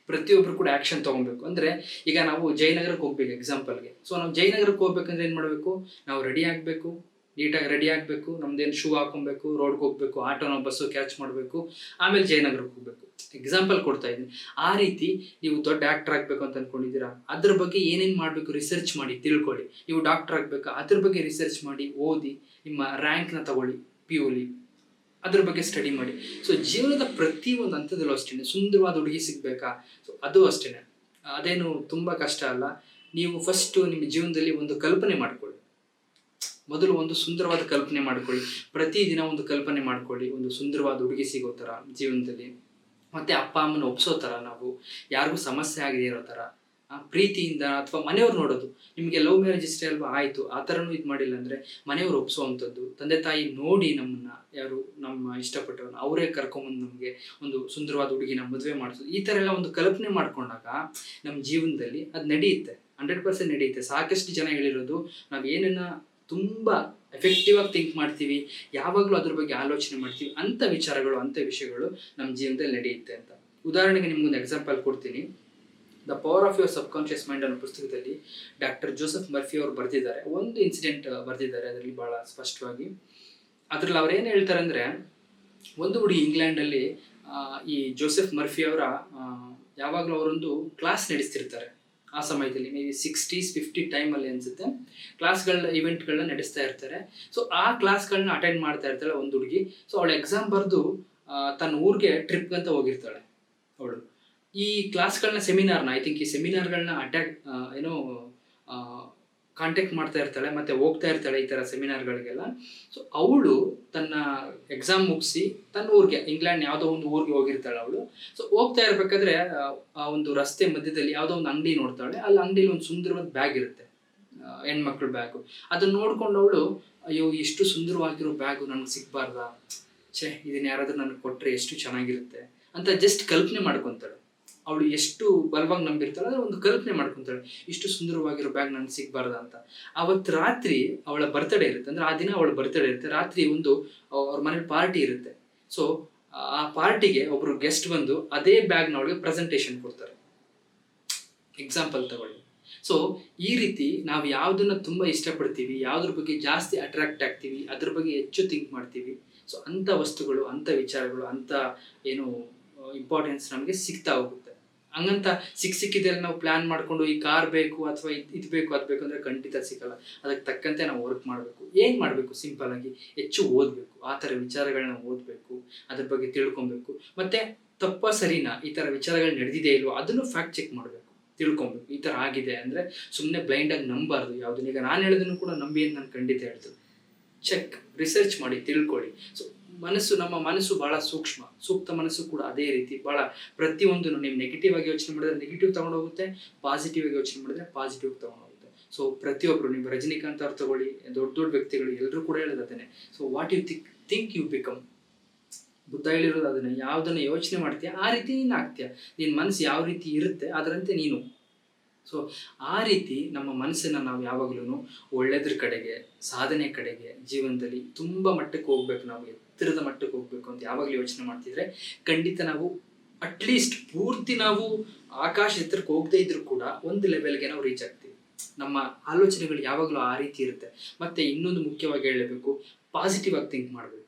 ಪ್ರತಿಯೊಬ್ಬರು ಕೂಡ ಆ್ಯಕ್ಷನ್ ತೊಗೊಬೇಕು. ಅಂದರೆ ಈಗ ನಾವು ಜಯನಗರಕ್ಕೆ ಹೋಗ್ಬೇಕು ಎಕ್ಸಾಂಪಲ್ಗೆ ಸೊ ನಾವು ಜಯನಗರಕ್ಕೆ ಹೋಗ್ಬೇಕಂದ್ರೆ ಏನು ಮಾಡಬೇಕು? ನಾವು ರೆಡಿ ಆಗಬೇಕು ನೀಟಾಗಿ ರೆಡಿ ಆಗಬೇಕು, ನಮ್ದೇನು ಶೂ ಹಾಕೊಬೇಕು ರೋಡ್ಗೆ ಹೋಗ್ಬೇಕು ಆಟೋನ ಬಸ್ಸು ಕ್ಯಾಚ್ ಮಾಡಬೇಕು, ಆಮೇಲೆ ಜಯನಗರಕ್ಕೆ ಹೋಗ್ಬೇಕು. ಎಕ್ಸಾಂಪಲ್ ಕೊಡ್ತಾ ಇದ್ದೀನಿ. ಆ ರೀತಿ ನೀವು ದೊಡ್ಡ ಆ್ಯಕ್ಟರ್ ಆಗಬೇಕು ಅಂತ ಅಂದ್ಕೊಂಡಿದ್ದೀರಾ ಅದ್ರ ಬಗ್ಗೆ ಏನೇನು ಮಾಡಬೇಕು ರಿಸರ್ಚ್ ಮಾಡಿ, ತಿಳ್ಕೊಳ್ಳಿ. ನೀವು ಡಾಕ್ಟರ್ ಆಗಬೇಕು? ಅದ್ರ ಬಗ್ಗೆ ರಿಸರ್ಚ್ ಮಾಡಿ, ಓದಿ, ನಿಮ್ಮ ರ್ಯಾಂಕ್ನ ತಗೊಳ್ಳಿ ಪಿ ಯುಲಿ ಅದ್ರ ಬಗ್ಗೆ ಸ್ಟಡಿ ಮಾಡಿ. ಸೊ ಜೀವನದ ಪ್ರತಿ ಒಂದು ಹಂತದಲ್ಲೂ ಅಷ್ಟೇ ಸುಂದರವಾದ ಹುಡುಗಿ ಸಿಗ್ಬೇಕಾ? ಸೊ ಅದು ಅಷ್ಟೇ ಅದೇನು ತುಂಬ ಕಷ್ಟ ಅಲ್ಲ. ನೀವು ಫಸ್ಟು ನಿಮ್ಮ ಜೀವನದಲ್ಲಿ ಒಂದು ಕಲ್ಪನೆ ಮಾಡ್ಕೊಳ್ಳಿ. ಮೊದಲು ಒಂದು ಸುಂದರವಾದ ಕಲ್ಪನೆ ಮಾಡ್ಕೊಳ್ಳಿ. ಪ್ರತಿದಿನ ಒಂದು ಕಲ್ಪನೆ ಮಾಡ್ಕೊಳ್ಳಿ. ಒಂದು ಸುಂದರವಾದ ಹುಡುಗಿ ಸಿಗೋ ಥರ ಜೀವನದಲ್ಲಿ. ಮತ್ತೆ ಅಪ್ಪ ಅಮ್ಮನ ಒಪ್ಸೋ ಥರ ನಾವು. ಯಾರಿಗೂ ಸಮಸ್ಯೆ ಆಗದೆ ಇರೋ ಥರ. ಪ್ರೀತಿಯಿಂದ ಅಥವಾ ಮನೆಯವ್ರು ನೋಡೋದು, ನಿಮಗೆ ಲವ್ ಮ್ಯಾರೇಜ್ ಇಷ್ಟೇ ಅಲ್ವಾ? ಆಯಿತು. ಆ ಥರನೂ ಇದು ಮಾಡಿಲ್ಲ ಅಂದರೆ ಮನೆಯವ್ರು ಒಪ್ಸೋವಂಥದ್ದು. ತಂದೆ ತಾಯಿ ನೋಡಿ ನಮ್ಮನ್ನ, ಯಾರು ನಮ್ಮ ಇಷ್ಟಪಟ್ಟವ್ರನ್ನ, ಅವರೇ ಕರ್ಕೊಂಬಂದು ನಮಗೆ ಒಂದು ಸುಂದರವಾದ ಹುಡುಗಿನ ಮದುವೆ ಮಾಡಿಸೋದು ಈ ಥರ ಎಲ್ಲ ಒಂದು ಕಲ್ಪನೆ ಮಾಡ್ಕೊಂಡಾಗ ನಮ್ಮ ಜೀವನದಲ್ಲಿ ಅದು ನಡೆಯುತ್ತೆ. ಹಂಡ್ರೆಡ್ ಪರ್ಸೆಂಟ್ ನಡೆಯುತ್ತೆ. ಸಾಕಷ್ಟು ಜನ ಹೇಳಿರೋದು, ನಾವು ಏನನ್ನ ತುಂಬ ಎಫೆಕ್ಟಿವ್ ಆಗಿ ಥಿಂಕ್ ಮಾಡ್ತೀವಿ, ಯಾವಾಗಲೂ ಅದ್ರ ಬಗ್ಗೆ ಆಲೋಚನೆ ಮಾಡ್ತೀವಿ ಅಂಥ ವಿಚಾರಗಳು ಅಂಥ ವಿಷಯಗಳು ನಮ್ಮ ಜೀವನದಲ್ಲಿ ನಡೆಯುತ್ತೆ ಅಂತ. ಉದಾಹರಣೆಗೆ ನಿಮ್ಗೊಂದು ಎಕ್ಸಾಂಪಲ್ ಕೊಡ್ತೀನಿ. The power of your subconscious mind ಅನ್ನೋ ಪುಸ್ತಕದಲ್ಲಿ ಡಾಕ್ಟರ್ ಜೋಸೆಫ್ ಮರ್ಫಿ ಅವರು ಬರೆದಿದ್ದಾರೆ. ಒಂದು ಇನ್ಸಿಡೆಂಟ್ ಬರೆದಿದ್ದಾರೆ ಅದರಲ್ಲಿ ಬಹಳ ಸ್ಪಷ್ಟವಾಗಿ. ಅದ್ರಲ್ಲಿ ಅವ್ರು ಏನು ಹೇಳ್ತಾರೆ ಅಂದರೆ ಒಂದು ಹುಡುಗಿ ಇಂಗ್ಲೆಂಡಲ್ಲಿ ಈ ಜೋಸೆಫ್ ಮರ್ಫಿ ಅವರ ಯಾವಾಗಲೂ ಅವರೊಂದು ಕ್ಲಾಸ್ ನಡೆಸ್ತಿರ್ತಾರೆ. ಆ ಸಮಯದಲ್ಲಿ ಮೇ ಬಿ ಸಿಕ್ಸ್ಟೀಸ್ ಫಿಫ್ಟಿ ಟೈಮಲ್ಲಿ ಅನಿಸುತ್ತೆ. ಕ್ಲಾಸ್ಗಳ ಇವೆಂಟ್ಗಳನ್ನ ನಡೆಸ್ತಾ ಇರ್ತಾರೆ. ಸೊ ಆ ಕ್ಲಾಸ್ಗಳನ್ನ ಅಟೆಂಡ್ ಮಾಡ್ತಾ ಇರ್ತಾಳೆ ಒಂದು ಹುಡುಗಿ. ಸೊ ಅವಳು ಎಕ್ಸಾಮ್ ಬರೆದು ತನ್ನ ಊರಿಗೆ ಟ್ರಿಪ್ಗಂತ ಹೋಗಿರ್ತಾಳೆ ಅವಳು. ಈ ಕ್ಲಾಸ್ಗಳನ್ನ ಸೆಮಿನಾರ್ನ ಐ ಥಿಂಕ್ ಈ ಸೆಮಿನಾರ್ಗಳನ್ನ ಅಟ್ಯಾಕ್ ಏನೋ ಕಾಂಟ್ಯಾಕ್ಟ್ ಮಾಡ್ತಾ ಇರ್ತಾಳೆ ಮತ್ತೆ ಹೋಗ್ತಾ ಇರ್ತಾಳೆ ಈ ಥರ ಸೆಮಿನಾರ್ಗಳಿಗೆಲ್ಲ. ಸೊ ಅವಳು ತನ್ನ ಎಕ್ಸಾಮ್ ಮುಗಿಸಿ ತನ್ನ ಊರಿಗೆ ಇಂಗ್ಲೆಂಡ್ ಯಾವುದೋ ಒಂದು ಊರಿಗೆ ಹೋಗಿರ್ತಾಳೆ ಅವಳು. ಸೊ ಹೋಗ್ತಾ ಇರ್ಬೇಕಾದ್ರೆ ಆ, ಒಂದು ರಸ್ತೆ ಮಧ್ಯದಲ್ಲಿ ಯಾವುದೋ ಒಂದು ಅಂಗಡಿ ನೋಡ್ತಾಳೆ. ಅಲ್ಲಿ ಅಂಗಡಿಲಿ ಒಂದು ಸುಂದರವಾದ ಬ್ಯಾಗ್ ಇರುತ್ತೆ ಹೆಣ್ಮಕ್ಳು ಬ್ಯಾಗು ಅದನ್ನ ನೋಡ್ಕೊಂಡು ಅವಳು ಅಯ್ಯೋ ಇಷ್ಟು ಸುಂದರವಾಗಿರೋ ಬ್ಯಾಗು ನನಗೆ ಸಿಗ್ಬಾರ್ದಾ? ಛೇ ಇದನ್ನ ಯಾರಾದರೂ ನನಗೆ ಕೊಟ್ಟರೆ ಎಷ್ಟು ಚೆನ್ನಾಗಿರುತ್ತೆ? ಅಂತ ಜಸ್ಟ್ ಕಲ್ಪನೆ ಮಾಡ್ಕೊತಾಳೆ. ಅವಳು ಎಷ್ಟು ಬಲವಾಗಿ ನಂಬಿರ್ತಾಳೆ ಅದ್ರ ಒಂದು ಕಲ್ಪನೆ ಮಾಡ್ಕೊತಾಳೆ. ಇಷ್ಟು ಸುಂದರವಾಗಿರೋ ಬ್ಯಾಗ್ ನನಗೆ ಸಿಗ್ಬಾರ್ದ ಅಂತ. ಅವತ್ತು ರಾತ್ರಿ ಅವಳ ಬರ್ತ್ಡೇ ಇರುತ್ತೆ. ಅಂದ್ರೆ ಆ ದಿನ ಅವಳ ಬರ್ತ್ಡೇ ಇರುತ್ತೆ. ರಾತ್ರಿ ಒಂದು ಅವ್ರ ಮನೇಲಿ ಪಾರ್ಟಿ ಇರುತ್ತೆ. ಸೊ ಆ ಪಾರ್ಟಿಗೆ ಒಬ್ರು ಗೆಸ್ಟ್ ಬಂದು ಅದೇ ಬ್ಯಾಗ್ನ ಅವಳಿಗೆ ಪ್ರೆಸೆಂಟೇಷನ್ ಕೊಡ್ತಾರೆ. ಎಕ್ಸಾಂಪಲ್ ತಗೊಳ್ಳಿ. ಸೊ ಈ ರೀತಿ ನಾವು ಯಾವುದನ್ನ ತುಂಬ ಇಷ್ಟಪಡ್ತೀವಿ, ಯಾವುದ್ರ ಬಗ್ಗೆ ಜಾಸ್ತಿ ಅಟ್ರಾಕ್ಟ್ ಆಗ್ತೀವಿ, ಅದ್ರ ಬಗ್ಗೆ ಹೆಚ್ಚು ಥಿಂಕ್ ಮಾಡ್ತೀವಿ. ಸೊ ಅಂಥ ವಸ್ತುಗಳು, ಅಂಥ ವಿಚಾರಗಳು, ಅಂಥ, ಏನು ಇಂಪಾರ್ಟೆನ್ಸ್ ನಮಗೆ ಸಿಗ್ತಾ ಹೋಗುತ್ತೆ. ಹಂಗಂತ ಸಿಕ್ ಸಿಕ್ಕಿದಲ್ಲಿ ನಾವು ಪ್ಲಾನ್ ಮಾಡ್ಕೊಂಡು ಈ ಕಾರ್ ಬೇಕು ಅಥವಾ ಇದು ಬೇಕು, ಅದು ಬೇಕು ಅಂದ್ರೆ ಖಂಡಿತ ಸಿಗಲ್ಲ. ಅದಕ್ಕೆ ತಕ್ಕಂತೆ ನಾವು ವರ್ಕ್ ಮಾಡಬೇಕು. ಏನು ಮಾಡಬೇಕು? ಸಿಂಪಲ್ ಆಗಿ ಹೆಚ್ಚು ಓದಬೇಕು. ಆ ಥರ ವಿಚಾರಗಳನ್ನ ಓದಬೇಕು. ಅದ್ರ ಬಗ್ಗೆ ತಿಳ್ಕೊಬೇಕು. ಮತ್ತೆ ತಪ್ಪ ಸರಿನಾ? ಈ ಥರ ವಿಚಾರಗಳು ನಡೆದಿದೆ ಇಲ್ವೋ? ಅದನ್ನು ಫ್ಯಾಕ್ಟ್ ಚೆಕ್ ಮಾಡಬೇಕು. ತಿಳ್ಕೊಬೇಕು. ಈ ಥರ ಆಗಿದೆ ಅಂದರೆ ಸುಮ್ಮನೆ ಬ್ಲೈಂಡಾಗಿ ನಂಬಾರ್ದು ಯಾವುದನ್ನ. ಈಗ ನಾನು ಹೇಳೋದನ್ನು ಕೂಡ ನಂಬಿ ಅಂತ ನಾನು ಖಂಡಿತ ಹೇಳ್ತೀನಿ. ಚೆಕ್ ರಿಸರ್ಚ್ ಮಾಡಿ ತಿಳ್ಕೊಳ್ಳಿ ಸೊ ಮನಸ್ಸು, ನಮ್ಮ ಮನಸ್ಸು ಬಹಳ ಸೂಕ್ಷ್ಮ. ಸೂಕ್ತ ಮನಸ್ಸು ಕೂಡ ಅದೇ ರೀತಿ ಬಹಳ ಪ್ರತಿಯೊಂದು ನೀವು ನೆಗೆಟಿವ್ ಆಗಿ ಯೋಚನೆ ಮಾಡಿದ್ರೆ ನೆಗೆಟಿವ್ ತಗೊಂಡೋಗುತ್ತೆ ಪಾಸಿಟಿವ್ ಆಗಿ ಯೋಚನೆ ಮಾಡಿದ್ರೆ ಪಾಸಿಟಿವ್ ತಗೊಂಡೋಗುತ್ತೆ. ಸೊ ಪ್ರತಿಯೊಬ್ಬರು ನೀವು ರಜನಿಕಾಂತ್ ಅವ್ರು ತಗೊಳ್ಳಿ, ದೊಡ್ಡ ದೊಡ್ಡ ವ್ಯಕ್ತಿಗಳು ಎಲ್ಲರೂ ಕೂಡ ಹೇಳೋದನ್ನೇ so what you think think you become Buddha ಹೇಳಿರೋದು ಅದನ್ನ ಯಾವುದನ್ನ ಯೋಚನೆ ಮಾಡ್ತೀಯ? ಆ ರೀತಿ ನೀನು ಆಗ್ತೀಯ? ನಿನ್ನ ಮನಸ್ಸು ಯಾವ ರೀತಿ ಇರುತ್ತೆ, ಅದರಂತೆ ನೀನು. ಸೊ ಆ ರೀತಿ ನಮ್ಮ ಮನಸ್ಸನ್ನು ನಾವು ಯಾವಾಗಲೂ ಒಳ್ಳೆಯದ್ರ ಕಡೆಗೆ, ಸಾಧನೆ ಕಡೆಗೆ ಜೀವನದಲ್ಲಿ ತುಂಬ ಮಟ್ಟಕ್ಕೆ ಹೋಗ್ಬೇಕು, ನಾವು ಎತ್ತರದ ಮಟ್ಟಕ್ಕೆ ಹೋಗ್ಬೇಕು ಅಂತ ಯಾವಾಗಲೂ ಯೋಚನೆ ಮಾಡ್ತಿದ್ರೆ, ಖಂಡಿತ ನಾವು ಅಟ್ಲೀಸ್ಟ್ ಪೂರ್ತಿ ನಾವು ಆಕಾಶ ಎತ್ತರಕ್ಕೆ ಹೋಗದೇ ಇದ್ರೂ ಕೂಡ ಒಂದು ಲೆವೆಲ್ಗೆ ನಾವು ರೀಚ್ ಆಗ್ತೀವಿ. ನಮ್ಮ ಆಲೋಚನೆಗಳು ಯಾವಾಗಲೂ ಆ ರೀತಿ ಇರುತ್ತೆ. ಮತ್ತೆ ಇನ್ನೊಂದು ಮುಖ್ಯವಾಗಿ ಹೇಳಬೇಕು ಪಾಸಿಟಿವ್ ಆಗಿ ಥಿಂಕ್ ಮಾಡಬೇಕು.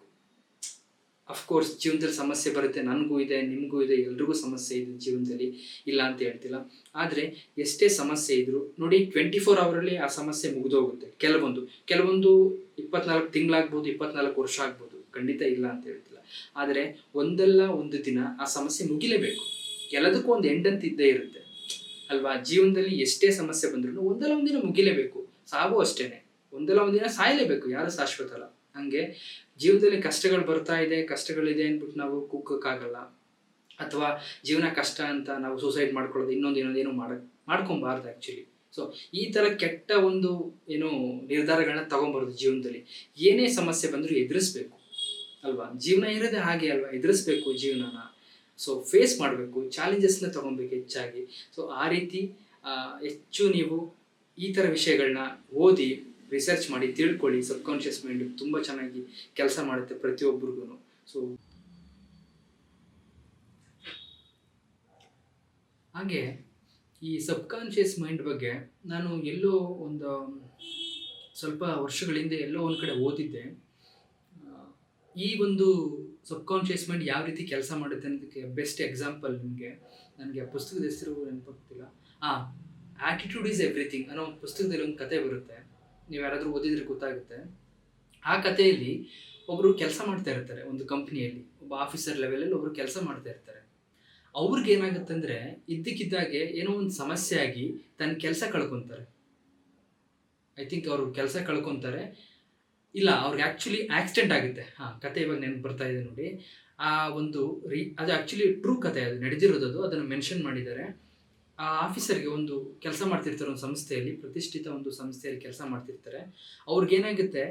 ಅಫ್ಕೋರ್ಸ್ ಜೀವನದಲ್ಲಿ ಸಮಸ್ಯೆ ಬರುತ್ತೆ, ನನಗೂ ಇದೆ, ನಿಮಗೂ ಇದೆ, ಎಲ್ರಿಗೂ ಸಮಸ್ಯೆ ಇದೆ ಜೀವನದಲ್ಲಿ, ಇಲ್ಲ ಅಂತ ಹೇಳ್ತಿಲ್ಲ. ಆದರೆ, ಎಷ್ಟೇ ಸಮಸ್ಯೆ ಇದ್ರು, ನೋಡಿ ಟ್ವೆಂಟಿ ಫೋರ್ ಅವರಲ್ಲಿ ಆ ಸಮಸ್ಯೆ ಮುಗಿದೋಗುತ್ತೆ. ಕೆಲವೊಂದು ಕೆಲವೊಂದು ಇಪ್ಪತ್ನಾಲ್ಕು ತಿಂಗಳಾಗ್ಬೋದು, ಇಪ್ಪತ್ನಾಲ್ಕು ವರ್ಷ ಆಗ್ಬೋದು, ಖಂಡಿತ ಇಲ್ಲ ಅಂತ ಹೇಳ್ತಿಲ್ಲ. ಆದರೆ, ಒಂದಲ್ಲ ಒಂದು ದಿನ ಆ ಸಮಸ್ಯೆ ಮುಗಿಲೇಬೇಕು. ಎಲ್ಲದಕ್ಕೂ ಒಂದು ಎಂಡ್ ಅಂತ ಇದ್ದೇ ಇರುತ್ತೆ. ಅಲ್ವಾ? ಜೀವನದಲ್ಲಿ ಎಷ್ಟೇ ಸಮಸ್ಯೆ ಬಂದ್ರೂ ಒಂದಲ್ಲ ಒಂದಿನ ಮುಗಿಲೇಬೇಕು. ಸಾವು ಅಷ್ಟೇನೆ. ಒಂದಲ್ಲ ಒಂದಿನ ಸಾಯಲೇಬೇಕು, ಯಾರು ಶಾಶ್ವತ ಅಲ್ಲ ಹಂಗೆ ಜೀವನದಲ್ಲಿ ಕಷ್ಟಗಳು ಬರ್ತಾ ಇದೆ, ಕಷ್ಟಗಳಿದೆ ಅಂದ್ಬಿಟ್ಟು ನಾವು ಕುಕ್ಕಕ್ಕಾಗಲ್ಲ ಅಥವಾ ಜೀವನ ಕಷ್ಟ ಅಂತ ನಾವು ಸೂಸೈಡ್ ಮಾಡ್ಕೊಳ್ಳೋದು, ಇನ್ನೊಂದು ಇನ್ನೊಂದು ಏನೋ ಮಾಡ ಮಾಡ್ಕೊಬಾರ್ದು ಆ್ಯಕ್ಚುಲಿ ಸೊ ಈ ಥರ ಕೆಟ್ಟ ಒಂದು ಏನು ನಿರ್ಧಾರಗಳನ್ನ ತಗೊಬಾರ್ದು ಜೀವನದಲ್ಲಿ. ಏನೇ ಸಮಸ್ಯೆ ಬಂದರೂ ಎದುರಿಸ್ಬೇಕು, ಅಲ್ವಾ? ಜೀವನ ಇರೋದೆ ಹಾಗೆ ಅಲ್ವಾ? ಎದುರಿಸ್ಬೇಕು ಜೀವನನ. ಸೊ ಫೇಸ್ ಮಾಡಬೇಕು ಚಾಲೆಂಜಸ್ನ ತಗೊಬೇಕು ಹೆಚ್ಚಾಗಿ. ಸೊ ಆ ರೀತಿ ಹೆಚ್ಚು ನೀವು ಈ ಥರ ವಿಷಯಗಳನ್ನ ಓದಿ ರಿಸರ್ಚ್ ಮಾಡಿ ತಿಳ್ಕೊಳ್ಳಿ ಸಬ್ಕಾನ್ಷಿಯಸ್ ಮೈಂಡ್ ತುಂಬ ಚೆನ್ನಾಗಿ ಕೆಲಸ ಮಾಡುತ್ತೆ ಪ್ರತಿಯೊಬ್ಬರಿಗೂ ಸೊ ಹಾಗೆ ಈ ಸಬ್ಕಾನ್ಷಿಯಸ್ ಮೈಂಡ್ ಬಗ್ಗೆ ನಾನು ಎಲ್ಲೋ ಒಂದು, ಸ್ವಲ್ಪ ವರ್ಷಗಳಿಂದ ಎಲ್ಲೋ ಒಂದು ಕಡೆ ಓದಿದ್ದೆ. ಈ ಒಂದು ಸಬ್ಕಾನ್ಷಿಯಸ್ ಮೈಂಡ್ ಯಾವ ರೀತಿ ಕೆಲಸ ಮಾಡುತ್ತೆ ಅನ್ನೋದಕ್ಕೆ ಬೆಸ್ಟ್ ಎಕ್ಸಾಂಪಲ್ ನಿಮಗೆ. ನನಗೆ ಪುಸ್ತಕದ ಹೆಸರು ನೆನಪಾಗ್ತಿಲ್ಲ. ಹಾಂ ಆಟಿಟ್ಯೂಡ್ ಈಸ್ ಎವ್ರಿಥಿಂಗ್ ಅನ್ನೋ ಒಂದು ಪುಸ್ತಕದಲ್ಲಿ ಒಂದು ಕತೆ ಬರುತ್ತೆ. ನೀವು ಯಾರಾದರೂ ಓದಿದ್ರೆ ಗೊತ್ತಾಗುತ್ತೆ. ಆ ಕಥೆಯಲ್ಲಿ ಒಬ್ಬರು ಕೆಲಸ ಮಾಡ್ತಾ ಇರ್ತಾರೆ ಒಂದು ಕಂಪ್ನಿಯಲ್ಲಿ, ಒಬ್ಬ ಆಫೀಸರ್ ಲೆವೆಲಲ್ಲಿ ಒಬ್ಬರು ಕೆಲಸ ಮಾಡ್ತಾ ಇರ್ತಾರೆ. ಅವ್ರಿಗೆ ಏನಾಗುತ್ತಂದ್ರೆ ಇದ್ದಕ್ಕಿದ್ದಾಗೆ ಏನೋ ಒಂದು ಸಮಸ್ಯೆ ಆಗಿ ತನ್ನ ಕೆಲಸ ಕಳ್ಕೊತಾರೆ. ಐ ಥಿಂಕ್ ಅವರು ಕೆಲಸ ಕಳ್ಕೊತಾರೆ. ಇಲ್ಲ, ಅವ್ರಿಗೆ ಆ್ಯಕ್ಚುಲಿ ಆಕ್ಸಿಡೆಂಟ್ ಆಗುತ್ತೆ. ಹಾಂ ಕತೆ ಇವಾಗ ನೆನಪು ಬರ್ತಾ ಇದೆ ನೋಡಿ. ಆ ಒಂದು ರೀ, ಅದು ಆ್ಯಕ್ಚುಲಿ ಟ್ರೂ ಕತೆ ಅದು ನಡೆದಿರೋದು ಅದು. ಅದನ್ನು ಮೆನ್ಷನ್ ಮಾಡಿದ್ದಾರೆ. ಆ ಆಫೀಸರ್ಗೆ ಒಂದು ಕೆಲಸ ಮಾಡ್ತಿರ್ತಾರೆ ಒಂದು ಸಂಸ್ಥೆಯಲ್ಲಿ, ಪ್ರತಿಷ್ಠಿತ ಒಂದು ಸಂಸ್ಥೆಯಲ್ಲಿ ಕೆಲಸ ಮಾಡ್ತಿರ್ತಾರೆ. ಅವ್ರಿಗೇನಾಗುತ್ತೆ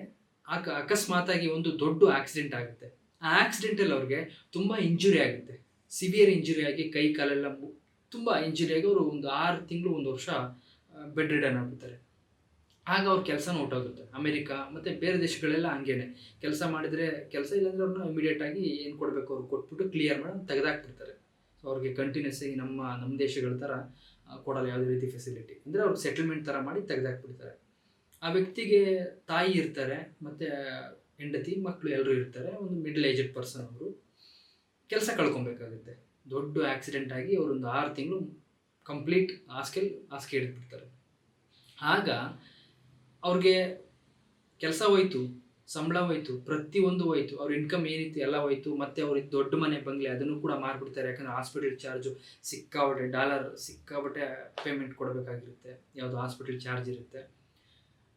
ಅಕಸ್ಮಾತ್ ಅಕಸ್ಮಾತಾಗಿ ಒಂದು ದೊಡ್ಡ ಆಕ್ಸಿಡೆಂಟ್ ಆಗುತ್ತೆ. ಆ ಆಕ್ಸಿಡೆಂಟಲ್ಲಿ ಅವ್ರಿಗೆ ತುಂಬ ಇಂಜುರಿ ಆಗುತ್ತೆ. ಸಿವಿಯರ್ ಇಂಜುರಿ ಆಗಿ ಕೈ, ಕಾಲೆಲ್ಲ ತುಂಬ ಇಂಜುರಿ ಆಗಿ ಅವರು ಒಂದು ಆರು ತಿಂಗಳು, ಒಂದು ವರ್ಷ ಬೆಡ್ ರಿಡನ್ ಆಗ್ಬಿಡ್ತಾರೆ. ಆಗ ಅವ್ರ ಕೆಲಸನ ಹೊಟ್ಟೋಗುತ್ತೆ ಅಮೆರಿಕ ಮತ್ತು ಬೇರೆ ದೇಶಗಳೆಲ್ಲ ಹಂಗೇನೆ. ಕೆಲಸ ಮಾಡಿದರೆ ಕೆಲಸ ಇಲ್ಲಾಂದ್ರೆ ಅವ್ರನ್ನ ಇಮಿಡಿಯೇಟ್ ಆಗಿ ಏನು ಕೊಡಬೇಕು ಅವ್ರು ಕೊಟ್ಬಿಟ್ಟು ಕ್ಲಿಯರ್ ಮಾಡಿ ತೆಗೆದಾಕ್ತಿರ್ತಾರೆ ಸೊ ಅವ್ರಿಗೆ ಕಂಟಿನ್ಯೂಸ್ ಆಗಿ ನಮ್ಮ ನಮ್ಮ ದೇಶಗಳ ಥರ ಕೊಡಲ್ಲ ಯಾವುದೇ ರೀತಿ ಫೆಸಿಲಿಟಿ ಅಂದರೆ ಅವ್ರು ಸೆಟಲ್ಮೆಂಟ್ ಥರ ಮಾಡಿ ತೆಗೆದಾಕ್ಬಿಡ್ತಾರೆ. ಆ ವ್ಯಕ್ತಿಗೆ ತಾಯಿ ಇರ್ತಾರೆ, ಮತ್ತು ಹೆಂಡತಿ ಮಕ್ಕಳು ಎಲ್ಲರೂ ಇರ್ತಾರೆ, ಒಂದು ಮಿಡ್ಲ್ ಏಜೆಡ್ ಪರ್ಸನ್ ಅವರು. ಕೆಲಸ ಕಳ್ಕೊಬೇಕಾಗುತ್ತೆ. ದೊಡ್ಡ ಆಕ್ಸಿಡೆಂಟ್ ಆಗಿ ಅವರೊಂದು ಆರು ತಿಂಗಳು ಕಂಪ್ಲೀಟ್ ಹಾಸ್ಕೆಲ್ ಹಾಸಿಗೆ ಹಿಡಿದ್ಬಿಡ್ತಾರೆ ಆಗ ಅವ್ರಿಗೆ ಕೆಲಸ ಹೋಯ್ತು. ಸಂಬಳ ಹೋಯ್ತು ಪ್ರತಿಯೊಂದು ಹೋಯ್ತು. ಅವ್ರ ಇನ್ಕಮ್ ಏನಿತ್ತು ಎಲ್ಲ ಹೋಯ್ತು. ಮತ್ತೆ ಅವ್ರಿಗೆ ದೊಡ್ಡ ಮನೆ ಬಂಗ್ಲೆ ಅದನ್ನು ಕೂಡ ಮಾರ್ಬಿಡ್ತಾರೆ. ಯಾಕಂದ್ರೆ ಹಾಸ್ಪಿಟಲ್ ಚಾರ್ಜು ಸಿಕ್ಕಾಬಟ್ಟೆ ಡಾಲರ್ ಸಿಕ್ಕಾಬಟ್ಟೆ ಪೇಮೆಂಟ್ ಕೊಡಬೇಕಾಗಿರುತ್ತೆ. ಯಾವುದು ಹಾಸ್ಪಿಟಲ್ ಚಾರ್ಜ್ ಇರುತ್ತೆ.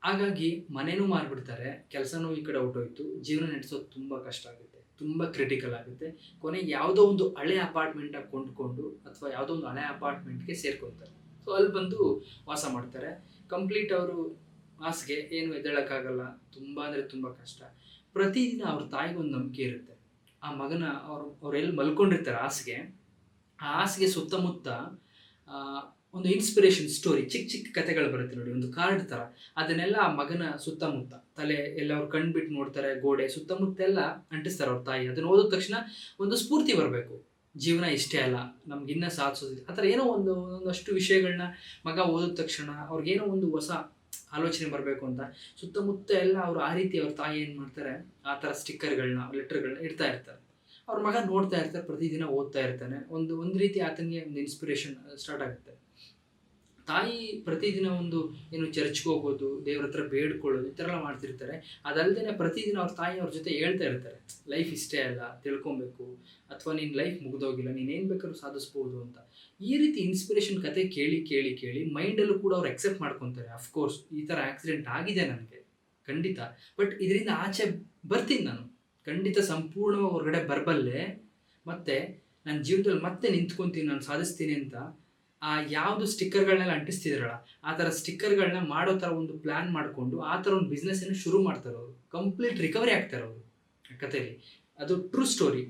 ಹಾಗಾಗಿ ಮನೆನೂ ಮಾರ್ಬಿಡ್ತಾರೆ. ಕೆಲಸನೂ ಈ ಕಡೆ ಹೊಟ್ಟೋಯ್ತು ಜೀವನ ನಡೆಸೋದು ತುಂಬ ಕಷ್ಟ ಆಗುತ್ತೆ. ತುಂಬ ಕ್ರಿಟಿಕಲ್ ಆಗುತ್ತೆ. ಕೊನೆಗೆ ಯಾವುದೋ ಒಂದು ಹಳೆ ಅಪಾರ್ಟ್ಮೆಂಟಾಗಿ ಕೊಂಡ್ಕೊಂಡು ಅಥವಾ ಯಾವುದೋ ಒಂದು ಹಳೆ ಅಪಾರ್ಟ್ಮೆಂಟ್ಗೆ ಸೇರ್ಕೊತಾರೆ. ಸೊ ಅಲ್ಲಿ ಬಂದು ವಾಸ ಮಾಡ್ತಾರೆ. ಕಂಪ್ಲೀಟ್ ಅವರು ಹಾಸಿಗೆ ಏನು ಎದ್ದೇಳಕ್ಕಾಗಲ್ಲ. ತುಂಬ ಅಂದರೆ ತುಂಬ ಕಷ್ಟ. ಪ್ರತಿದಿನ ಅವ್ರ ತಾಯಿಗೆ ಒಂದು ನಂಬಿಕೆ ಇರುತ್ತೆ. ಆ ಮಗನ ಅವ್ರು ಅವ್ರು ಎಲ್ಲಿ ಮಲ್ಕೊಂಡಿರ್ತಾರೆ ಹಾಸಿಗೆ, ಆ ಹಾಸಿಗೆ ಸುತ್ತಮುತ್ತ ಒಂದು ಇನ್ಸ್ಪಿರೇಷನ್ ಸ್ಟೋರಿ ಚಿಕ್ಕ ಚಿಕ್ಕ ಕಥೆಗಳು ಬರುತ್ತೆ ನೋಡಿ, ಒಂದು ಕಾರ್ಡ್ ಥರ ಅದನ್ನೆಲ್ಲ ಆ ಮಗನ ಸುತ್ತಮುತ್ತ. ತಲೆ ಎಲ್ಲ ಅವ್ರು ಕಣ್ಬಿಟ್ಟು ನೋಡ್ತಾರೆ, ಗೋಡೆ ಸುತ್ತಮುತ್ತ ಎಲ್ಲ ಅಂಟಿಸ್ತಾರೆ ಅವ್ರ ತಾಯಿ. ಅದನ್ನು ಓದಿದ ತಕ್ಷಣ ಒಂದು ಸ್ಫೂರ್ತಿ ಬರಬೇಕು. ಜೀವನ ಇಷ್ಟೇ ಅಲ್ಲ, ನಮ್ಗೆ ಇನ್ನೂ ಸಾಧಿಸೋದಿಲ್ಲ. ಆ ಥರ ಏನೋ ಒಂದು, ಒಂದಷ್ಟು ವಿಷಯಗಳನ್ನ ಮಗ ಓದಿದ ತಕ್ಷಣ ಅವ್ರಿಗೇನೋ ಒಂದು ಹೊಸ ಆಲೋಚನೆ ಬರಬೇಕು ಅಂತ. ಸುತ್ತಮುತ್ತ ಎಲ್ಲ ಅವರು ಆ ರೀತಿ ಅವ್ರ ತಾಯಿ ಏನು ಮಾಡ್ತಾರೆ? ಆ ಥರ ಸ್ಟಿಕ್ಕರ್ಗಳನ್ನ ಲೆಟರ್ಗಳನ್ನ ಇಡ್ತಾ ಇರ್ತಾರೆ. ಅವ್ರ ಮಗ ನೋಡ್ತಾ ಇರ್ತಾರೆ, ಪ್ರತಿದಿನ ಓದ್ತಾ ಇರ್ತಾನೆ. ಒಂದು ಒಂದು ರೀತಿ ಆತನಿಗೆ ಒಂದು ಇನ್ಸ್ಪಿರೇಷನ್ ಸ್ಟಾರ್ಟ್ ಆಗುತ್ತೆ. ತಾಯಿ ಪ್ರತಿದಿನ ಒಂದು ಏನು ಚರ್ಚ್ಗೆ ಹೋಗೋದು, ದೇವ್ರ ಹತ್ರ ಬೇಡ್ಕೊಳ್ಳೋದು, ಈ ಥರ ಎಲ್ಲ ಮಾಡ್ತಿರ್ತಾರೆ. ಅದಲ್ಲದೆ ಪ್ರತಿದಿನ ಅವ್ರ ತಾಯಿ ಅವ್ರ ಜೊತೆ ಹೇಳ್ತಾ ಇರ್ತಾರೆ, ಲೈಫ್ ಇಷ್ಟೇ ಅಲ್ಲ, ತಿಳ್ಕೊಬೇಕು. ಅಥವಾ ನಿನ್ನ ಲೈಫ್ ಮುಗ್ದೋಗಿಲ್ಲ, ನೀನು ಏನು ಬೇಕಾದ್ರೂ ಸಾಧಿಸ್ಬೋದು ಅಂತ. ಈ ರೀತಿ ಇನ್ಸ್ಪಿರೇಷನ್ ಕತೆ ಕೇಳಿ ಕೇಳಿ ಕೇಳಿ ಮೈಂಡಲ್ಲೂ ಕೂಡ ಅವ್ರು ಅಕ್ಸೆಪ್ಟ್ ಮಾಡ್ಕೊತಾರೆ. ಅಫ್ಕೋರ್ಸ್ ಈ ಥರ ಆಕ್ಸಿಡೆಂಟ್ ಆಗಿದೆ ನನಗೆ, ಖಂಡಿತ. ಬಟ್ ಇದರಿಂದ ಆಚೆ ಬರ್ತೀನಿ ನಾನು. ಖಂಡಿತ ಸಂಪೂರ್ಣವಾಗಿ ಹೊರಗಡೆ ಬರಬಲ್ಲೆ, ಮತ್ತೆ ನನ್ನ ಜೀವನದಲ್ಲಿ ಮತ್ತೆ ನಿಂತ್ಕೊತೀನಿ, ನಾನು ಸಾಧಿಸ್ತೀನಿ ಅಂತ ಆ ಯಾವುದು ಸ್ಟಿಕ್ಕರ್ಗಳನ್ನೆಲ್ಲ ಅಂಟಿಸ್ತಿದ್ರಲ್ಲ, ಆ ಥರ ಸ್ಟಿಕ್ಕರ್ಗಳನ್ನ ಮಾಡೋ ಥರ ಒಂದು ಪ್ಲ್ಯಾನ್ ಮಾಡಿಕೊಂಡು ಆ ಥರ ಒಂದು ಬಿಸ್ನೆಸ್ಸನ್ನು ಶುರು ಮಾಡ್ತಾರೆ ಅವರು. ಕಂಪ್ಲೀಟ್ ರಿಕವರಿ ಆಗ್ತಾರೆ ಅವರು ಕಥೆಯಲ್ಲಿ. ಅದು ಟ್ರೂ ಸ್ಟೋರಿ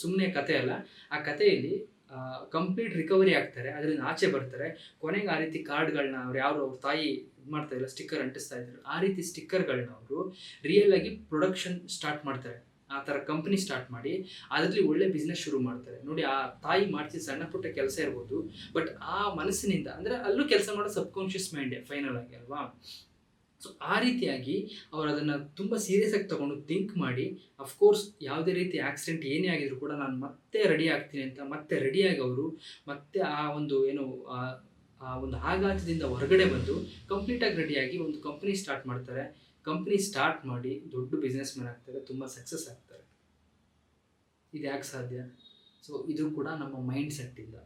ಸುಮ್ಮನೆ ಕತೆ ಅಲ್ಲ. ಆ ಕಥೆಯಲ್ಲಿ ಕಂಪ್ಲೀಟ್ ರಿಕವರಿ ಆಗ್ತಾರೆ, ಅದರಿಂದ ಆಚೆ ಬರ್ತಾರೆ. ಕೊನೆಗೆ ಆ ರೀತಿ ಕಾರ್ಡ್ಗಳನ್ನ ಅವ್ರು ಯಾರು ಅವ್ರ ತಾಯಿ ಇದು ಮಾಡ್ತಾ ಇಲ್ಲ, ಸ್ಟಿಕ್ಕರ್ ಅಂಟಿಸ್ತಾ ಇದ್ರು. ಆ ರೀತಿ ಸ್ಟಿಕ್ಕರ್ಗಳನ್ನ ಅವರು ರಿಯಲ್ ಆಗಿ ಪ್ರೊಡಕ್ಷನ್ ಸ್ಟಾರ್ಟ್ ಮಾಡ್ತಾರೆ. ಆ ಥರ ಕಂಪ್ನಿ ಸ್ಟಾರ್ಟ್ ಮಾಡಿ ಅದರಲ್ಲಿ ಒಳ್ಳೆ ಬಿಸ್ನೆಸ್ ಶುರು ಮಾಡ್ತಾರೆ. ನೋಡಿ, ಆ ತಾಯಿ ಮಾಡ್ತಿದ್ದ ಸಣ್ಣ ಪುಟ್ಟ ಕೆಲಸ ಇರ್ಬೋದು ಬಟ್ ಆ ಮನಸ್ಸಿನಿಂದ ಅಂದರೆ ಅಲ್ಲೂ ಕೆಲಸ ಮಾಡೋ ಸಬ್ಕಾನ್ಷಿಯಸ್ ಮೈಂಡೇ ಫೈನಲ್ ಆಗಿ ಅಲ್ವಾ? ಸೊ ಆ ರೀತಿಯಾಗಿ ಅವರು ಅದನ್ನು ತುಂಬ ಸೀರಿಯಸ್ ಆಗಿ ತಗೊಂಡು ಥಿಂಕ್ ಮಾಡಿ ಅಫ್ಕೋರ್ಸ್ ಯಾವುದೇ ರೀತಿ ಆಕ್ಸಿಡೆಂಟ್ ಏನೇ ಆಗಿದ್ರು ಕೂಡ ನಾನು ಮತ್ತೆ ರೆಡಿ ಆಗ್ತೀನಿ ಅಂತ, ಮತ್ತೆ ರೆಡಿಯಾಗಿ ಅವರು ಮತ್ತೆ ಆ ಒಂದು ಏನು, ಆ- ಒಂದು ಆಘಾತದಿಂದ ಹೊರಗಡೆ ಬಂದು ಕಂಪ್ಲೀಟಾಗಿ ರೆಡಿಯಾಗಿ ಒಂದು ಕಂಪ್ನಿ ಸ್ಟಾರ್ಟ್ ಮಾಡ್ತಾರೆ. ಕಂಪ್ನಿ ಸ್ಟಾರ್ಟ್ ಮಾಡಿ ದೊಡ್ಡ ಬಿಸ್ನೆಸ್ ಮ್ಯಾನ್ ಆಗ್ತಾರೆ, ತುಂಬ ಸಕ್ಸಸ್ ಆಗ್ತಾರೆ. ಇದು ಯಾಕೆ ಸಾಧ್ಯ? ಸೊ ಇದು ಕೂಡ ನಮ್ಮ ಮೈಂಡ್ ಸೆಟ್ಟಿಂದ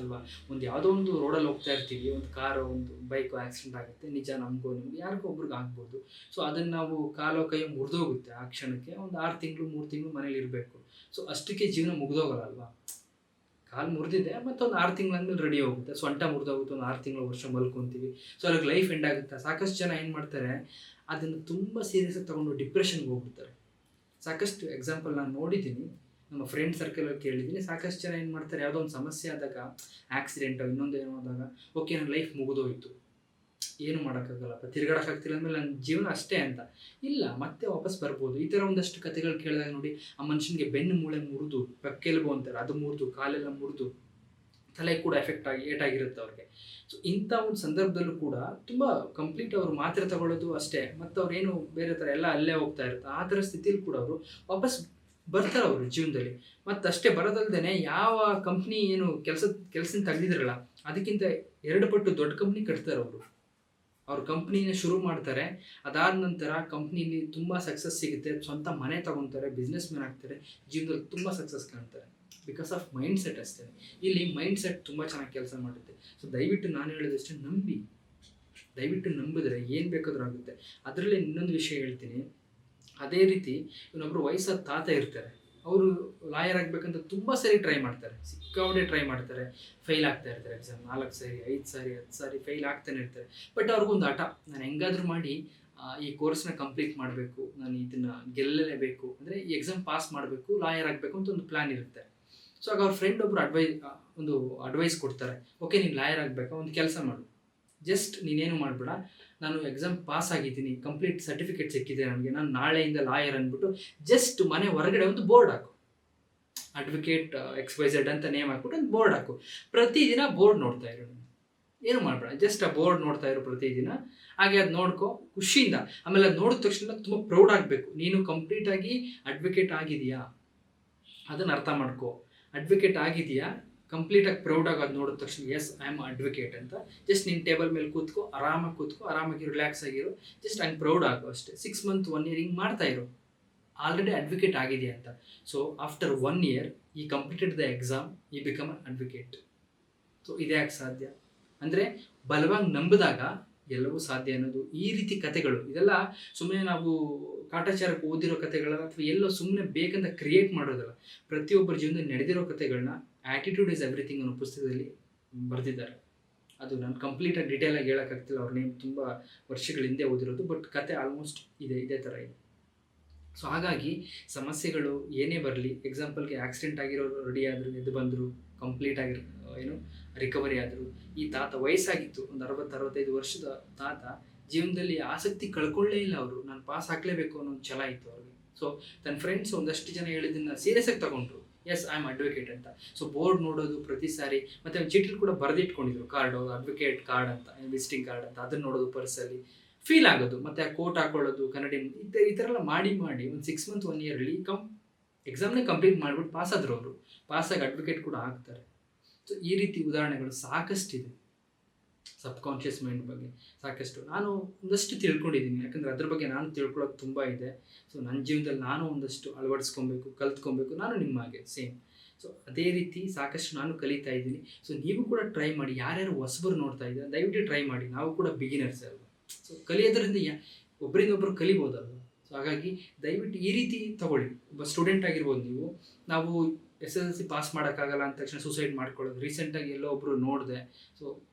ಅಲ್ವಾ? ಒಂದು ಯಾವುದೋ ಒಂದು ರೋಡಲ್ಲಿ ಹೋಗ್ತಾ ಇರ್ತೀವಿ, ಒಂದು ಕಾರು ಒಂದು ಬೈಕು ಆಕ್ಸಿಡೆಂಟ್ ಆಗುತ್ತೆ, ನಿಜ, ನಮಗೂ, ನಿಮ್ಗೆ ಯಾರಿಗೋ ಒಬ್ರಿಗೆ ಆಗ್ಬೋದು. ಸೊ ಅದನ್ನು ನಾವು ಕಾಲೋ ಕೈ ಮುರಿದೋಗುತ್ತೆ ಆ ಕ್ಷಣಕ್ಕೆ, ಒಂದು ಆರು ತಿಂಗಳು, ಮೂರು ತಿಂಗಳು ಮನೇಲಿ ಇರಬೇಕು. ಸೊ ಅಷ್ಟಕ್ಕೆ ಜೀವನ ಮುಗ್ದೋಗಲ್ಲ, ಅಲ್ವಾ? ಕಾಲು ಮುರಿದಿದೆ ಒಂದು ಆರು ತಿಂಗಳಾದ್ಮೇಲೆ ರೆಡಿ ಹೋಗುತ್ತೆ. ಸೊಂಟ ಮುರಿದೋಗುತ್ತೆ, ಒಂದು ಆರು ತಿಂಗಳು ವರ್ಷ ಮಲ್ಕೊತೀವಿ. ಸೊ ಅವ್ರಿಗೆ ಲೈಫ್ ಎಂಡ್ ಆಗುತ್ತೆ? ಸಾಕಷ್ಟು ಜನ ಏನು ಮಾಡ್ತಾರೆ ಅದನ್ನು ತುಂಬ ಸೀರಿಯಸ್ ಆಗಿ ತಗೊಂಡು ಡಿಪ್ರೆಷನ್ಗೆ ಹೋಗ್ಬಿಡ್ತಾರೆ. ಸಾಕಷ್ಟು ಎಕ್ಸಾಂಪಲ್ ನಾನು ನೋಡಿದ್ದೀನಿ ನಮ್ಮ ಫ್ರೆಂಡ್ ಸರ್ಕಲಲ್ಲಿ ಕೇಳಿದ್ದೀನಿ ಸಾಕಷ್ಟು ಜನ ಏನು ಮಾಡ್ತಾರೆ, ಯಾವುದೋ ಒಂದು ಸಮಸ್ಯೆ ಆದಾಗ ಆಕ್ಸಿಡೆಂಟು ಇನ್ನೊಂದು ಏನೋ ಆದಾಗ, ಓಕೆ, ನನ್ನ ಲೈಫ್ ಮುಗಿದೋಯ್ತು. ಏನು ಮಾಡೋಕ್ಕಾಗಲ್ಲಪ್ಪ ತಿರುಗಾಡೋಕ್ಕಾಗ್ತಿಲ್ಲ ಅಂದಮೇಲೆ ನನ್ನ ಜೀವನ ಅಷ್ಟೇ ಅಂತ. ಇಲ್ಲ, ಮತ್ತೆ ವಾಪಸ್ ಬರ್ಬೋದು. ಈ ಥರ ಒಂದಷ್ಟು ಕಥೆಗಳು ಕೇಳಿದಾಗ ನೋಡಿ, ಆ ಮನುಷ್ಯನಿಗೆ ಬೆನ್ನು ಮೂಳೆ ಮುರಿದು ಪಕ್ಕೆಲುಬು ಅಂತಾರೆ. ಅದು ಮುರಿದು, ಕಾಲೆಲ್ಲ ಮುರಿದು. ತಲೆ ಕೂಡ ಎಫೆಕ್ಟ್ ಆಗಿ ಏಟಾಗಿರುತ್ತೆ ಅವ್ರಿಗೆ. ಸೊ ಇಂಥ ಒಂದು ಸಂದರ್ಭದಲ್ಲೂ ಕೂಡ ತುಂಬ ಕಂಪ್ಲೀಟ್ ಅವರು ಮಾತ್ರೆ ತಗೊಳ್ಳೋದು ಅಷ್ಟೇ. ಮತ್ತು ಅವ್ರೇನು ಬೇರೆ ಥರ ಎಲ್ಲ ಅಲ್ಲೇ ಹೋಗ್ತಾ ಇರ್ತಾರೆ ಆ ಥರ ಸ್ಥಿತಿಲಿ ಕೂಡ ಅವರು ವಾಪಸ್ ಬರ್ತಾರೆ ಅವರು ಜೀವನದಲ್ಲಿ. ಮತ್ತು ಅಷ್ಟೇ ಬರೋದಲ್ದೇ ಯಾವ ಕಂಪ್ನಿ ಏನು ಕೆಲಸ ಕೆಲಸನ ತೆಗೆದಿದ್ರಲ್ಲ, ಅದಕ್ಕಿಂತ ಎರಡು ಪಟ್ಟು ದೊಡ್ಡ ಕಂಪ್ನಿ ಕಟ್ತಾರೆ ಅವರು. ಅವ್ರ ಕಂಪ್ನಿನ ಶುರು ಮಾಡ್ತಾರೆ. ಅದಾದ ನಂತರ ಕಂಪ್ನಿಲಿ ತುಂಬ ಸಕ್ಸಸ್ ಸಿಗುತ್ತೆ. ಸ್ವಂತ ಮನೆ ತಗೊತಾರೆ ಬಿಸ್ನೆಸ್ ಮ್ಯಾನ್ ಆಗ್ತಾರೆ, ಜೀವನದಲ್ಲಿ ತುಂಬ ಸಕ್ಸಸ್ ಕಾಣ್ತಾರೆ. ಬಿಕಾಸ್ ಆಫ್ ಮೈಂಡ್ ಸೆಟ್ ಅಷ್ಟೇ. ಇಲ್ಲಿ ಮೈಂಡ್ ಸೆಟ್ ತುಂಬ ಚೆನ್ನಾಗಿ ಕೆಲಸ ಮಾಡುತ್ತೆ. ಸೊ ದಯವಿಟ್ಟು ನಾನು ಹೇಳೋದಷ್ಟೇ ನಂಬಿ. ದಯವಿಟ್ಟು ನಂಬಿದ್ರೆ ಏನು ಬೇಕಾದ್ರೂ ಆಗುತ್ತೆ. ಅದರಲ್ಲೇ ಇನ್ನೊಂದು ವಿಷಯ ಹೇಳ್ತೀನಿ. ಅದೇ ರೀತಿ ಇನ್ನೊಬ್ಬರು ವಯಸ್ಸಾದ ತಾತ ಇರ್ತಾರೆ. ಅವರು ಲಾಯರ್ ಆಗಬೇಕಂತ ತುಂಬ ಸರಿ ಟ್ರೈ ಮಾಡ್ತಾರೆ. ಸಿಕ್ಕಾಪಟ್ಟೆ ಟ್ರೈ ಮಾಡ್ತಾರೆ. ಫೈಲ್ ಆಗ್ತಾ ಇರ್ತಾರೆ. ಎಕ್ಸಾಮ್ ನಾಲ್ಕು ಸಾರಿ, ಐದು ಸಾರಿ, ಹತ್ತು ಸಾರಿ ಫೈಲ್ ಆಗ್ತಾನೆ ಇರ್ತಾರೆ. ಬಟ್ ಅವ್ರಿಗೊಂದು ಆಟ, ನಾನು ಹೆಂಗಾದ್ರೂ ಮಾಡಿ ಈ ಕೋರ್ಸ್ನ ಕಂಪ್ಲೀಟ್ ಮಾಡಬೇಕು. ನಾನು ಇದನ್ನು ಗೆಲ್ಲಲೇಬೇಕು. ಅಂದರೆ ಈ ಎಕ್ಸಾಮ್ ಪಾಸ್ ಮಾಡಬೇಕು, ಲಾಯರ್ ಆಗಬೇಕು ಅಂತ ಒಂದು ಪ್ಲ್ಯಾನ್ ಇರುತ್ತೆ. ಸೊ ಆಗ ಅವ್ರ ಫ್ರೆಂಡ್ ಒಬ್ರು ಅಡ್ವೈಸ್ ಒಂದು ಅಡ್ವೈಸ್ ಕೊಡ್ತಾರೆ. ಓಕೆ ನೀನು ಲಾಯರ್ ಆಗಬೇಕಾ? ಒಂದು ಕೆಲಸ ಮಾಡು. ಜಸ್ಟ್ ನೀನೇನು ಮಾಡಬೇಡ. ನಾನು ಎಕ್ಸಾಮ್ ಪಾಸ್ ಆಗಿದ್ದೀನಿ. ಕಂಪ್ಲೀಟ್ ಸರ್ಟಿಫಿಕೇಟ್ ಸಿಕ್ಕಿದೆ ನನಗೆ. ನಾನು ನಾಳೆಯಿಂದ ಲಾಯರ್ ಅಂದ್ಬಿಟ್ಟು ಜಸ್ಟ್ ಮನೆ ಹೊರಗಡೆ ಒಂದು ಬೋರ್ಡ್ ಹಾಕು. ಅಡ್ವೊಕೇಟ್ ಎಕ್ಸ್ ವೈ ಝೆಡ್ ಅಂತ ನೇಮ್ ಹಾಕ್ಬಿಟ್ಟು ಒಂದು ಬೋರ್ಡ್ ಹಾಕು. ಪ್ರತಿದಿನ ಬೋರ್ಡ್ ನೋಡ್ತಾ ಇರು ಏನು ಮಾಡಬೇಡ. ಜಸ್ಟ್ ಆ ಬೋರ್ಡ್ ನೋಡ್ತಾ ಇರು ಪ್ರತಿದಿನ. ಹಾಗೆ ಅದು ನೋಡ್ಕೊ. ಖುಷಿಯಿಂದ. ಆಮೇಲೆ ಅದು ನೋಡಿದ ತಕ್ಷಣ ತುಂಬ ಪ್ರೌಡ್ ಆಗಬೇಕು. ನೀನು ಕಂಪ್ಲೀಟಾಗಿ ಅಡ್ವೊಕೇಟ್ ಆಗಿದೆಯಾ ಅದನ್ನು ಅರ್ಥ ಮಾಡ್ಕೊ. ಅಡ್ವೊಕೇಟ್ ಆಗಿದೆಯಾ? ಕಂಪ್ಲೀಟಾಗಿ ಪ್ರೌಡ್ ಅದು ನೋಡಿದ ತಕ್ಷಣ ಎಸ್ ಐ ಆಮ್ ಅಡ್ವೊಕೇಟ್ ಅಂತ. ಜಸ್ಟ್ ನಿನ್ನ ಟೇಬಲ್ ಮೇಲೆ ಕೂತ್ಕೋ, ಆರಾಮಾಗಿ ಕೂತ್ಕೋ, ಆರಾಮಾಗಿ ರಿಲ್ಯಾಕ್ಸ್ ಆಗಿರು. ಜಸ್ಟ್ ಹಂಗೆ ಪ್ರೌಡ್ ಆಗು ಅಷ್ಟೇ. ಸಿಕ್ಸ್ ಮಂತ್ ಒನ್ ಇಯರ್ ಹಿಂಗೆ ಮಾಡ್ತಾ ಇರು. ಆಲ್ರೆಡಿ ಅಡ್ವೊಕೇಟ್ ಆಗಿದೆಯಾ ಅಂತ. So after one year he completed the exam he become an advocate so ಇದ್ಯಾಕೆ ಸಾಧ್ಯ? ಅಂದರೆ, ಬಲವಾಗಿ ನಂಬಿದಾಗ ಎಲ್ಲವೂ ಸಾಧ್ಯ ಅನ್ನೋದು ಈ ರೀತಿ ಕಥೆಗಳು. ಇದೆಲ್ಲ ಸುಮ್ಮನೆ ನಾವು ಕಾಟಾಚಾರಕ್ಕೆ ಓದಿರೋ ಕಥೆಗಳ ಅಥವಾ ಎಲ್ಲೋ ಸುಮ್ಮನೆ ಬೇಕಂತ ಕ್ರಿಯೇಟ್ ಮಾಡೋದಲ್ಲ. ಪ್ರತಿಯೊಬ್ಬರ ಜೀವನ ನಡೆದಿರೋ ಕಥೆಗಳನ್ನ ಆ್ಯಟಿಟ್ಯೂಡ್ ಇಸ್ ಎವ್ರಿಥಿಂಗ್ ಅನ್ನೋ ಪುಸ್ತಕದಲ್ಲಿ ಬರೆದಿದ್ದಾರೆ. ಅದು ನಾನು ಕಂಪ್ಲೀಟಾಗಿ ಡೀಟೇಲಾಗಿ ಹೇಳೋಕ್ಕಾಗ್ತಿಲ್ಲ. ಅವ್ರ ನೇಮ್ ತುಂಬ ವರ್ಷಗಳ ಹಿಂದೆ ಓದಿರೋದು ಬಟ್ ಕತೆ ಆಲ್ಮೋಸ್ಟ್ ಇದೆ, ಇದೇ ಥರ ಇದೆ. ಸೊ ಹಾಗಾಗಿ ಸಮಸ್ಯೆಗಳು ಏನೇ ಬರಲಿ ಎಕ್ಸಾಂಪಲ್ಗೆ ಆಕ್ಸಿಡೆಂಟ್ ಆಗಿರೋರು ರೆಡಿ ಆದರು, ಎದ್ದು ಬಂದರು ಕಂಪ್ಲೀಟ್ ಆಗಿರೋ ಏನು ರಿಕವರಿ ಆದರು. ಈ ತಾತ ವಯಸ್ಸಾಗಿತ್ತು, ಒಂದು ಅರವತ್ತು, ಅರವತ್ತೈದು ವರ್ಷದ ತಾತ ಜೀವನದಲ್ಲಿ ಆಸಕ್ತಿ ಕಳ್ಕೊಳ್ಳೇ ಇಲ್ಲ ಅವರು. ನಾನು ಪಾಸ್ ಹಾಕ್ಲೇಬೇಕು ಅನ್ನೋ ಛಲ ಇತ್ತು ಅವ್ರಿಗೆ. ಸೊ ತನ್ನ ಫ್ರೆಂಡ್ಸ್ ಒಂದಷ್ಟು ಜನ ಹೇಳಿದ್ದನ್ನು ಸೀರಿಯಸ್ ಆಗಿ ತಗೊಂಡ್ರು. ಎಸ್ ಐ ಆಮ್ ಅಡ್ವೊಕೇಟ್ ಅಂತ. ಸೊ ಬೋರ್ಡ್ ನೋಡೋದು ಪ್ರತಿ ಸಾರಿ, ಮತ್ತೆ ಒಂದು ಚೀಟಿಲ್ ಕೂಡ ಬರೆದಿಟ್ಕೊಂಡಿದ್ರು. ಕಾರ್ಡು ಅಡ್ವೊಕೇಟ್ ಕಾರ್ಡ್ ಅಂತ ವಿಸಿಟಿಂಗ್ ಕಾರ್ಡ್ ಅಂತ, ಅದನ್ನ ನೋಡೋದು ಪರ್ಸಲ್ಲಿ ಫೀಲ್ ಆಗೋದು, ಮತ್ತೆ ಆ ಕೋಟ್ ಹಾಕೊಳ್ಳೋದು ಕನ್ನಡಿ ಈ ಥರ- ಎಲ್ಲ ಮಾಡಿ ಮಾಡಿ ಒಂದು ಸಿಕ್ಸ್ ಮಂತ್ ಒನ್ ಇಯರಲ್ಲಿ ಕಮ್ ಎಕ್ಸಾಮ್ನೇ ಕಂಪ್ಲೀಟ್ ಮಾಡಿಬಿಟ್ಟು ಪಾಸ್ ಆದರು ಅವರು. ಪಾಸಾಗಿ ಅಡ್ವೊಕೇಟ್ ಕೂಡ ಆಗ್ತಾರೆ. ಈ ರೀತಿ ಉದಾಹರಣೆಗಳು ಸಾಕಷ್ಟಿದೆ. ಸಬ್ ಕಾನ್ಷಿಯಸ್ ಮೈಂಡ್ ಬಗ್ಗೆ ಸಾಕಷ್ಟು. ನಾನು ಒಂದಷ್ಟು ತಿಳ್ಕೊಂಡಿದ್ದೀನಿ. ಯಾಕಂದರೆ ಅದ್ರ ಬಗ್ಗೆ ನಾನು ತಿಳ್ಕೊಳ್ಳೋದು ತುಂಬ ಇದೆ. ಸೊ ನನ್ನ ಜೀವನದಲ್ಲಿ ನಾನು ಒಂದಷ್ಟು ಅಳವಡಿಸ್ಕೊಬೇಕು, ಕಲ್ತ್ಕೊಬೇಕು. ನಾನು ನಿಮ್ಮ ಹಾಗೆ ಸೇಮ್ ಸೊ ಅದೇ ರೀತಿ ಸಾಕಷ್ಟು ನಾನು ಕಲಿತಾ ಇದ್ದೀನಿ. ಸೊ ನೀವು ಕೂಡ ಟ್ರೈ ಮಾಡಿ. ಯಾರ್ಯಾರು ಹೊಸಬರು ನೋಡ್ತಾ ಇದ್ದಾರೆ, ದಯವಿಟ್ಟು ಟ್ರೈ ಮಾಡಿ. ನಾವು ಕೂಡ ಬಿಗಿನರ್ಸ್ ಅಲ್ವಾ? ಸೊ ಕಲಿಯೋದ್ರಿಂದ ಯಾ ಒಬ್ಬರಿಂದ ಒಬ್ಬರು ಕಲಿಬೋದಲ್ವ? ಸೊ ಹಾಗಾಗಿ ದಯವಿಟ್ಟು ಈ ರೀತಿ ತಗೊಳ್ಳಿ. ಒಬ್ಬ ಸ್ಟೂಡೆಂಟ್ ಆಗಿರ್ಬೋದು ನೀವು. ನಾವು ಎಸ್ ಎಲ್ ಸಿ ಪಾಸ್ ಮಾಡೋಕ್ಕಾಗಲ್ಲ ಅಂದ ತಕ್ಷಣ ಸೂಸೈಡ್ ಮಾಡ್ಕೊಳ್ಳೋದು. ರೀಸೆಂಟಾಗಿ ಎಲ್ಲೋ ಒಬ್ಬರು ನೋಡಿದೆ. ಸೊ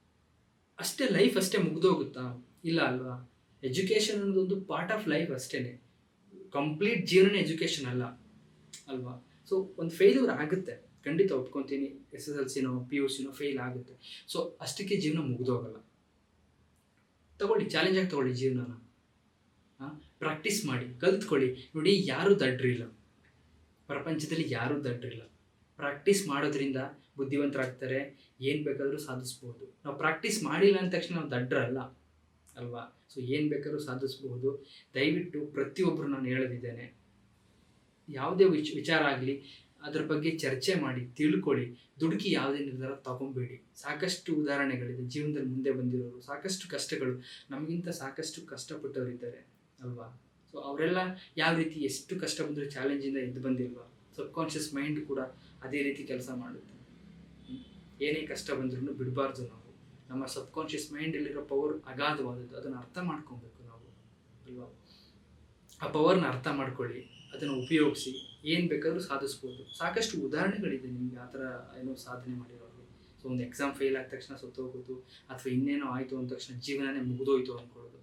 ಅಷ್ಟೇ ಲೈಫ್ ಅಷ್ಟೇ ಮುಗ್ದೋಗುತ್ತಾ? ಇಲ್ಲ ಅಲ್ವಾ? ಎಜುಕೇಷನ್ ಅನ್ನೋದೊಂದು ಪಾರ್ಟ್ ಆಫ್ ಲೈಫ್ ಅಷ್ಟೇ ಕಂಪ್ಲೀಟ್ ಜೀವನ ಎಜುಕೇಷನ್ ಅಲ್ಲ. ಅಲ್ವಾ? ಸೊ ಒಂದು ಫೇಲ್ಯೂರ್ ಆಗುತ್ತೆ. ಖಂಡಿತ ಒಪ್ಕೊತೀನಿ. ಎಸ್ ಎಸ್ ಎಲ್ ಸಿನೋ ಪಿ ಯು ಸಿನೋ ಫೇಲ್ ಆಗುತ್ತೆ. ಸೊ ಅಷ್ಟಕ್ಕೆ ಜೀವನ ಮುಗ್ದೋಗಲ್ಲ. ತಗೊಳ್ಳಿ ಚಾಲೆಂಜ್ ಆಗಿ ತಗೊಳ್ಳಿ ಜೀವನನ. ಪ್ರಾಕ್ಟೀಸ್ ಮಾಡಿ, ಕಲ್ತ್ಕೊಳ್ಳಿ. ನೋಡಿ, ಯಾರೂ ದಡ್ರಿಲ್ಲ. ಪ್ರಪಂಚದಲ್ಲಿ ಯಾರೂ ದಡ್ರಿಲ್ಲ. ಪ್ರಾಕ್ಟೀಸ್ ಮಾಡೋದ್ರಿಂದ ಬುದ್ಧಿವಂತರಾಗ್ತಾರೆ, ಏನು ಬೇಕಾದರೂ ಸಾಧಿಸ್ಬೋದು. ನಾವು ಪ್ರಾಕ್ಟೀಸ್ ಮಾಡಿಲ್ಲ ಅಂದ ತಕ್ಷಣ ನಾವು ದಡ್ರಲ್ಲ, ಅಲ್ವಾ? ಸೊ ಏನು ಬೇಕಾದರೂ ಸಾಧಿಸ್ಬೋದು. ದಯವಿಟ್ಟು ಪ್ರತಿಯೊಬ್ಬರು ನಾನು ಹೇಳದಿದ್ದೇನೆ. ಯಾವುದೇ ವಿಚ್, ವಿಚಾರ ಆಗಲಿ, ಅದ್ರ ಬಗ್ಗೆ ಚರ್ಚೆ ಮಾಡಿ, ತಿಳ್ಕೊಳ್ಳಿ. ದುಡುಕಿ ಯಾವುದೇ ನಿರ್ಧಾರ ತಗೊಂಬೇಡಿ. ಸಾಕಷ್ಟು ಉದಾಹರಣೆಗಳಿದೆ. ಜೀವನದಲ್ಲಿ ಮುಂದೆ ಬಂದಿರೋರು, ಸಾಕಷ್ಟು ಕಷ್ಟಗಳು. ನಮಗಿಂತ ಸಾಕಷ್ಟು ಕಷ್ಟಪಟ್ಟವರಿದ್ದಾರೆ, ಅಲ್ವಾ? ಸೊ ಅವರೆಲ್ಲ ಯಾವ ರೀತಿ ಎಷ್ಟು ಕಷ್ಟ ಬಂದರೂ ಚಾಲೆಂಜಿಂದ ಎದ್ದು ಬಂದಿಲ್ವಾ? ಸಬ್ಕಾನ್ಷಿಯಸ್ ಮೈಂಡ್ ಕೂಡ ಅದೇ ರೀತಿ ಕೆಲಸ ಮಾಡುತ್ತೆ. ಏನೇ ಕಷ್ಟ ಬಂದ್ರೂ ಬಿಡಬಾರ್ದು ನಾವು. ನಮ್ಮ ಸಬ್ ಕಾನ್ಷಿಯಸ್ ಮೈಂಡಲ್ಲಿರೋ ಪವರ್ ಅಗಾಧವಾದದ್ದು. ಅದನ್ನು ಅರ್ಥ ಮಾಡ್ಕೊಬೇಕು ನಾವು, ಅಲ್ವಾ? ಆ ಪವರ್ನ ಅರ್ಥ ಮಾಡ್ಕೊಳ್ಳಿ, ಅದನ್ನು ಉಪಯೋಗಿಸಿ, ಏನು ಬೇಕಾದರೂ ಸಾಧಿಸ್ಬೋದು. ಸಾಕಷ್ಟು ಉದಾಹರಣೆಗಳಿದೆ ನಿಮಗೆ ಆ ಥರ ಏನೋ ಸಾಧನೆ ಮಾಡಿರೋರು ಸೊ ಒಂದು ಎಕ್ಸಾಮ್ ಫೇಲ್ ಆದ ತಕ್ಷಣ ಸತ್ತೋಗೋದು, ಅಥವಾ ಇನ್ನೇನೋ ಆಯಿತು ಅಂದ ತಕ್ಷಣ ಜೀವನನೇ ಮುಗಿದೋಯ್ತು ಅಂದ್ಕೊಳ್ಳೋದು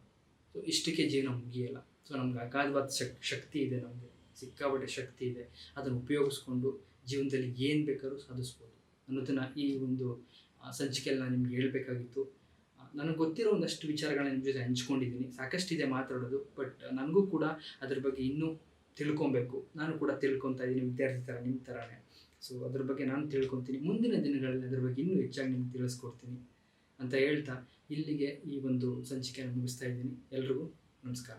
ಸೊ ಇಷ್ಟಕ್ಕೆ ಜೀವನ ಮುಗಿಯಲ್ಲ. ಸೊ ನಮ್ಗೆ ಅಗಾಧವಾದ ಶಕ್, ಶಕ್ತಿ ಇದೆ ನಮಗೆ. ಸಿಕ್ಕಾಪಟ್ಟೆ ಶಕ್ತಿ ಇದೆ. ಅದನ್ನು ಉಪಯೋಗಿಸ್ಕೊಂಡು ಜೀವನದಲ್ಲಿ ಏನು ಬೇಕಾದ್ರೂ ಸಾಧಿಸ್ಬೋದು ಅನ್ನೋದನ್ನು ಈ ಒಂದು ಸಂಚಿಕೆಯಲ್ಲಿ ನಾನು ನಿಮ್ಗೆ ಹೇಳಬೇಕಾಗಿತ್ತು. ನನಗೆ ಗೊತ್ತಿರೋ ಒಂದಷ್ಟು ವಿಚಾರಗಳನ್ನ ನಿಮ್ಮ ಜೊತೆ ಹಂಚ್ಕೊಂಡಿದ್ದೀನಿ ಸಾಕಷ್ಟಿದೆ ಮಾತಾಡೋದು, ಬಟ್ ನನಗೂ ಕೂಡ ಅದ್ರ ಬಗ್ಗೆ ಇನ್ನೂ ತಿಳ್ಕೊಬೇಕು. ನಾನು ಕೂಡ ತಿಳ್ಕೊತಾ ಇದ್ದೀನಿ, ವಿದ್ಯಾರ್ಥಿ ಥರ ನಿಮ್ಮ ಥರನೇ. ಸೊ ಅದ್ರ ಬಗ್ಗೆ ನಾನು ತಿಳ್ಕೊತೀನಿ. ಮುಂದಿನ ದಿನಗಳಲ್ಲಿ ಅದ್ರ ಬಗ್ಗೆ ಇನ್ನೂ ಹೆಚ್ಚಾಗಿ ನಿಮ್ಗೆ ತಿಳಿಸ್ಕೊಡ್ತೀನಿ ಅಂತ ಹೇಳ್ತಾ ಇಲ್ಲಿಗೆ ಈ ಒಂದು ಸಂಚಿಕೆಯನ್ನು ಮುಗಿಸ್ತಾ ಇದ್ದೀನಿ. ಎಲ್ರಿಗೂ ನಮಸ್ಕಾರ.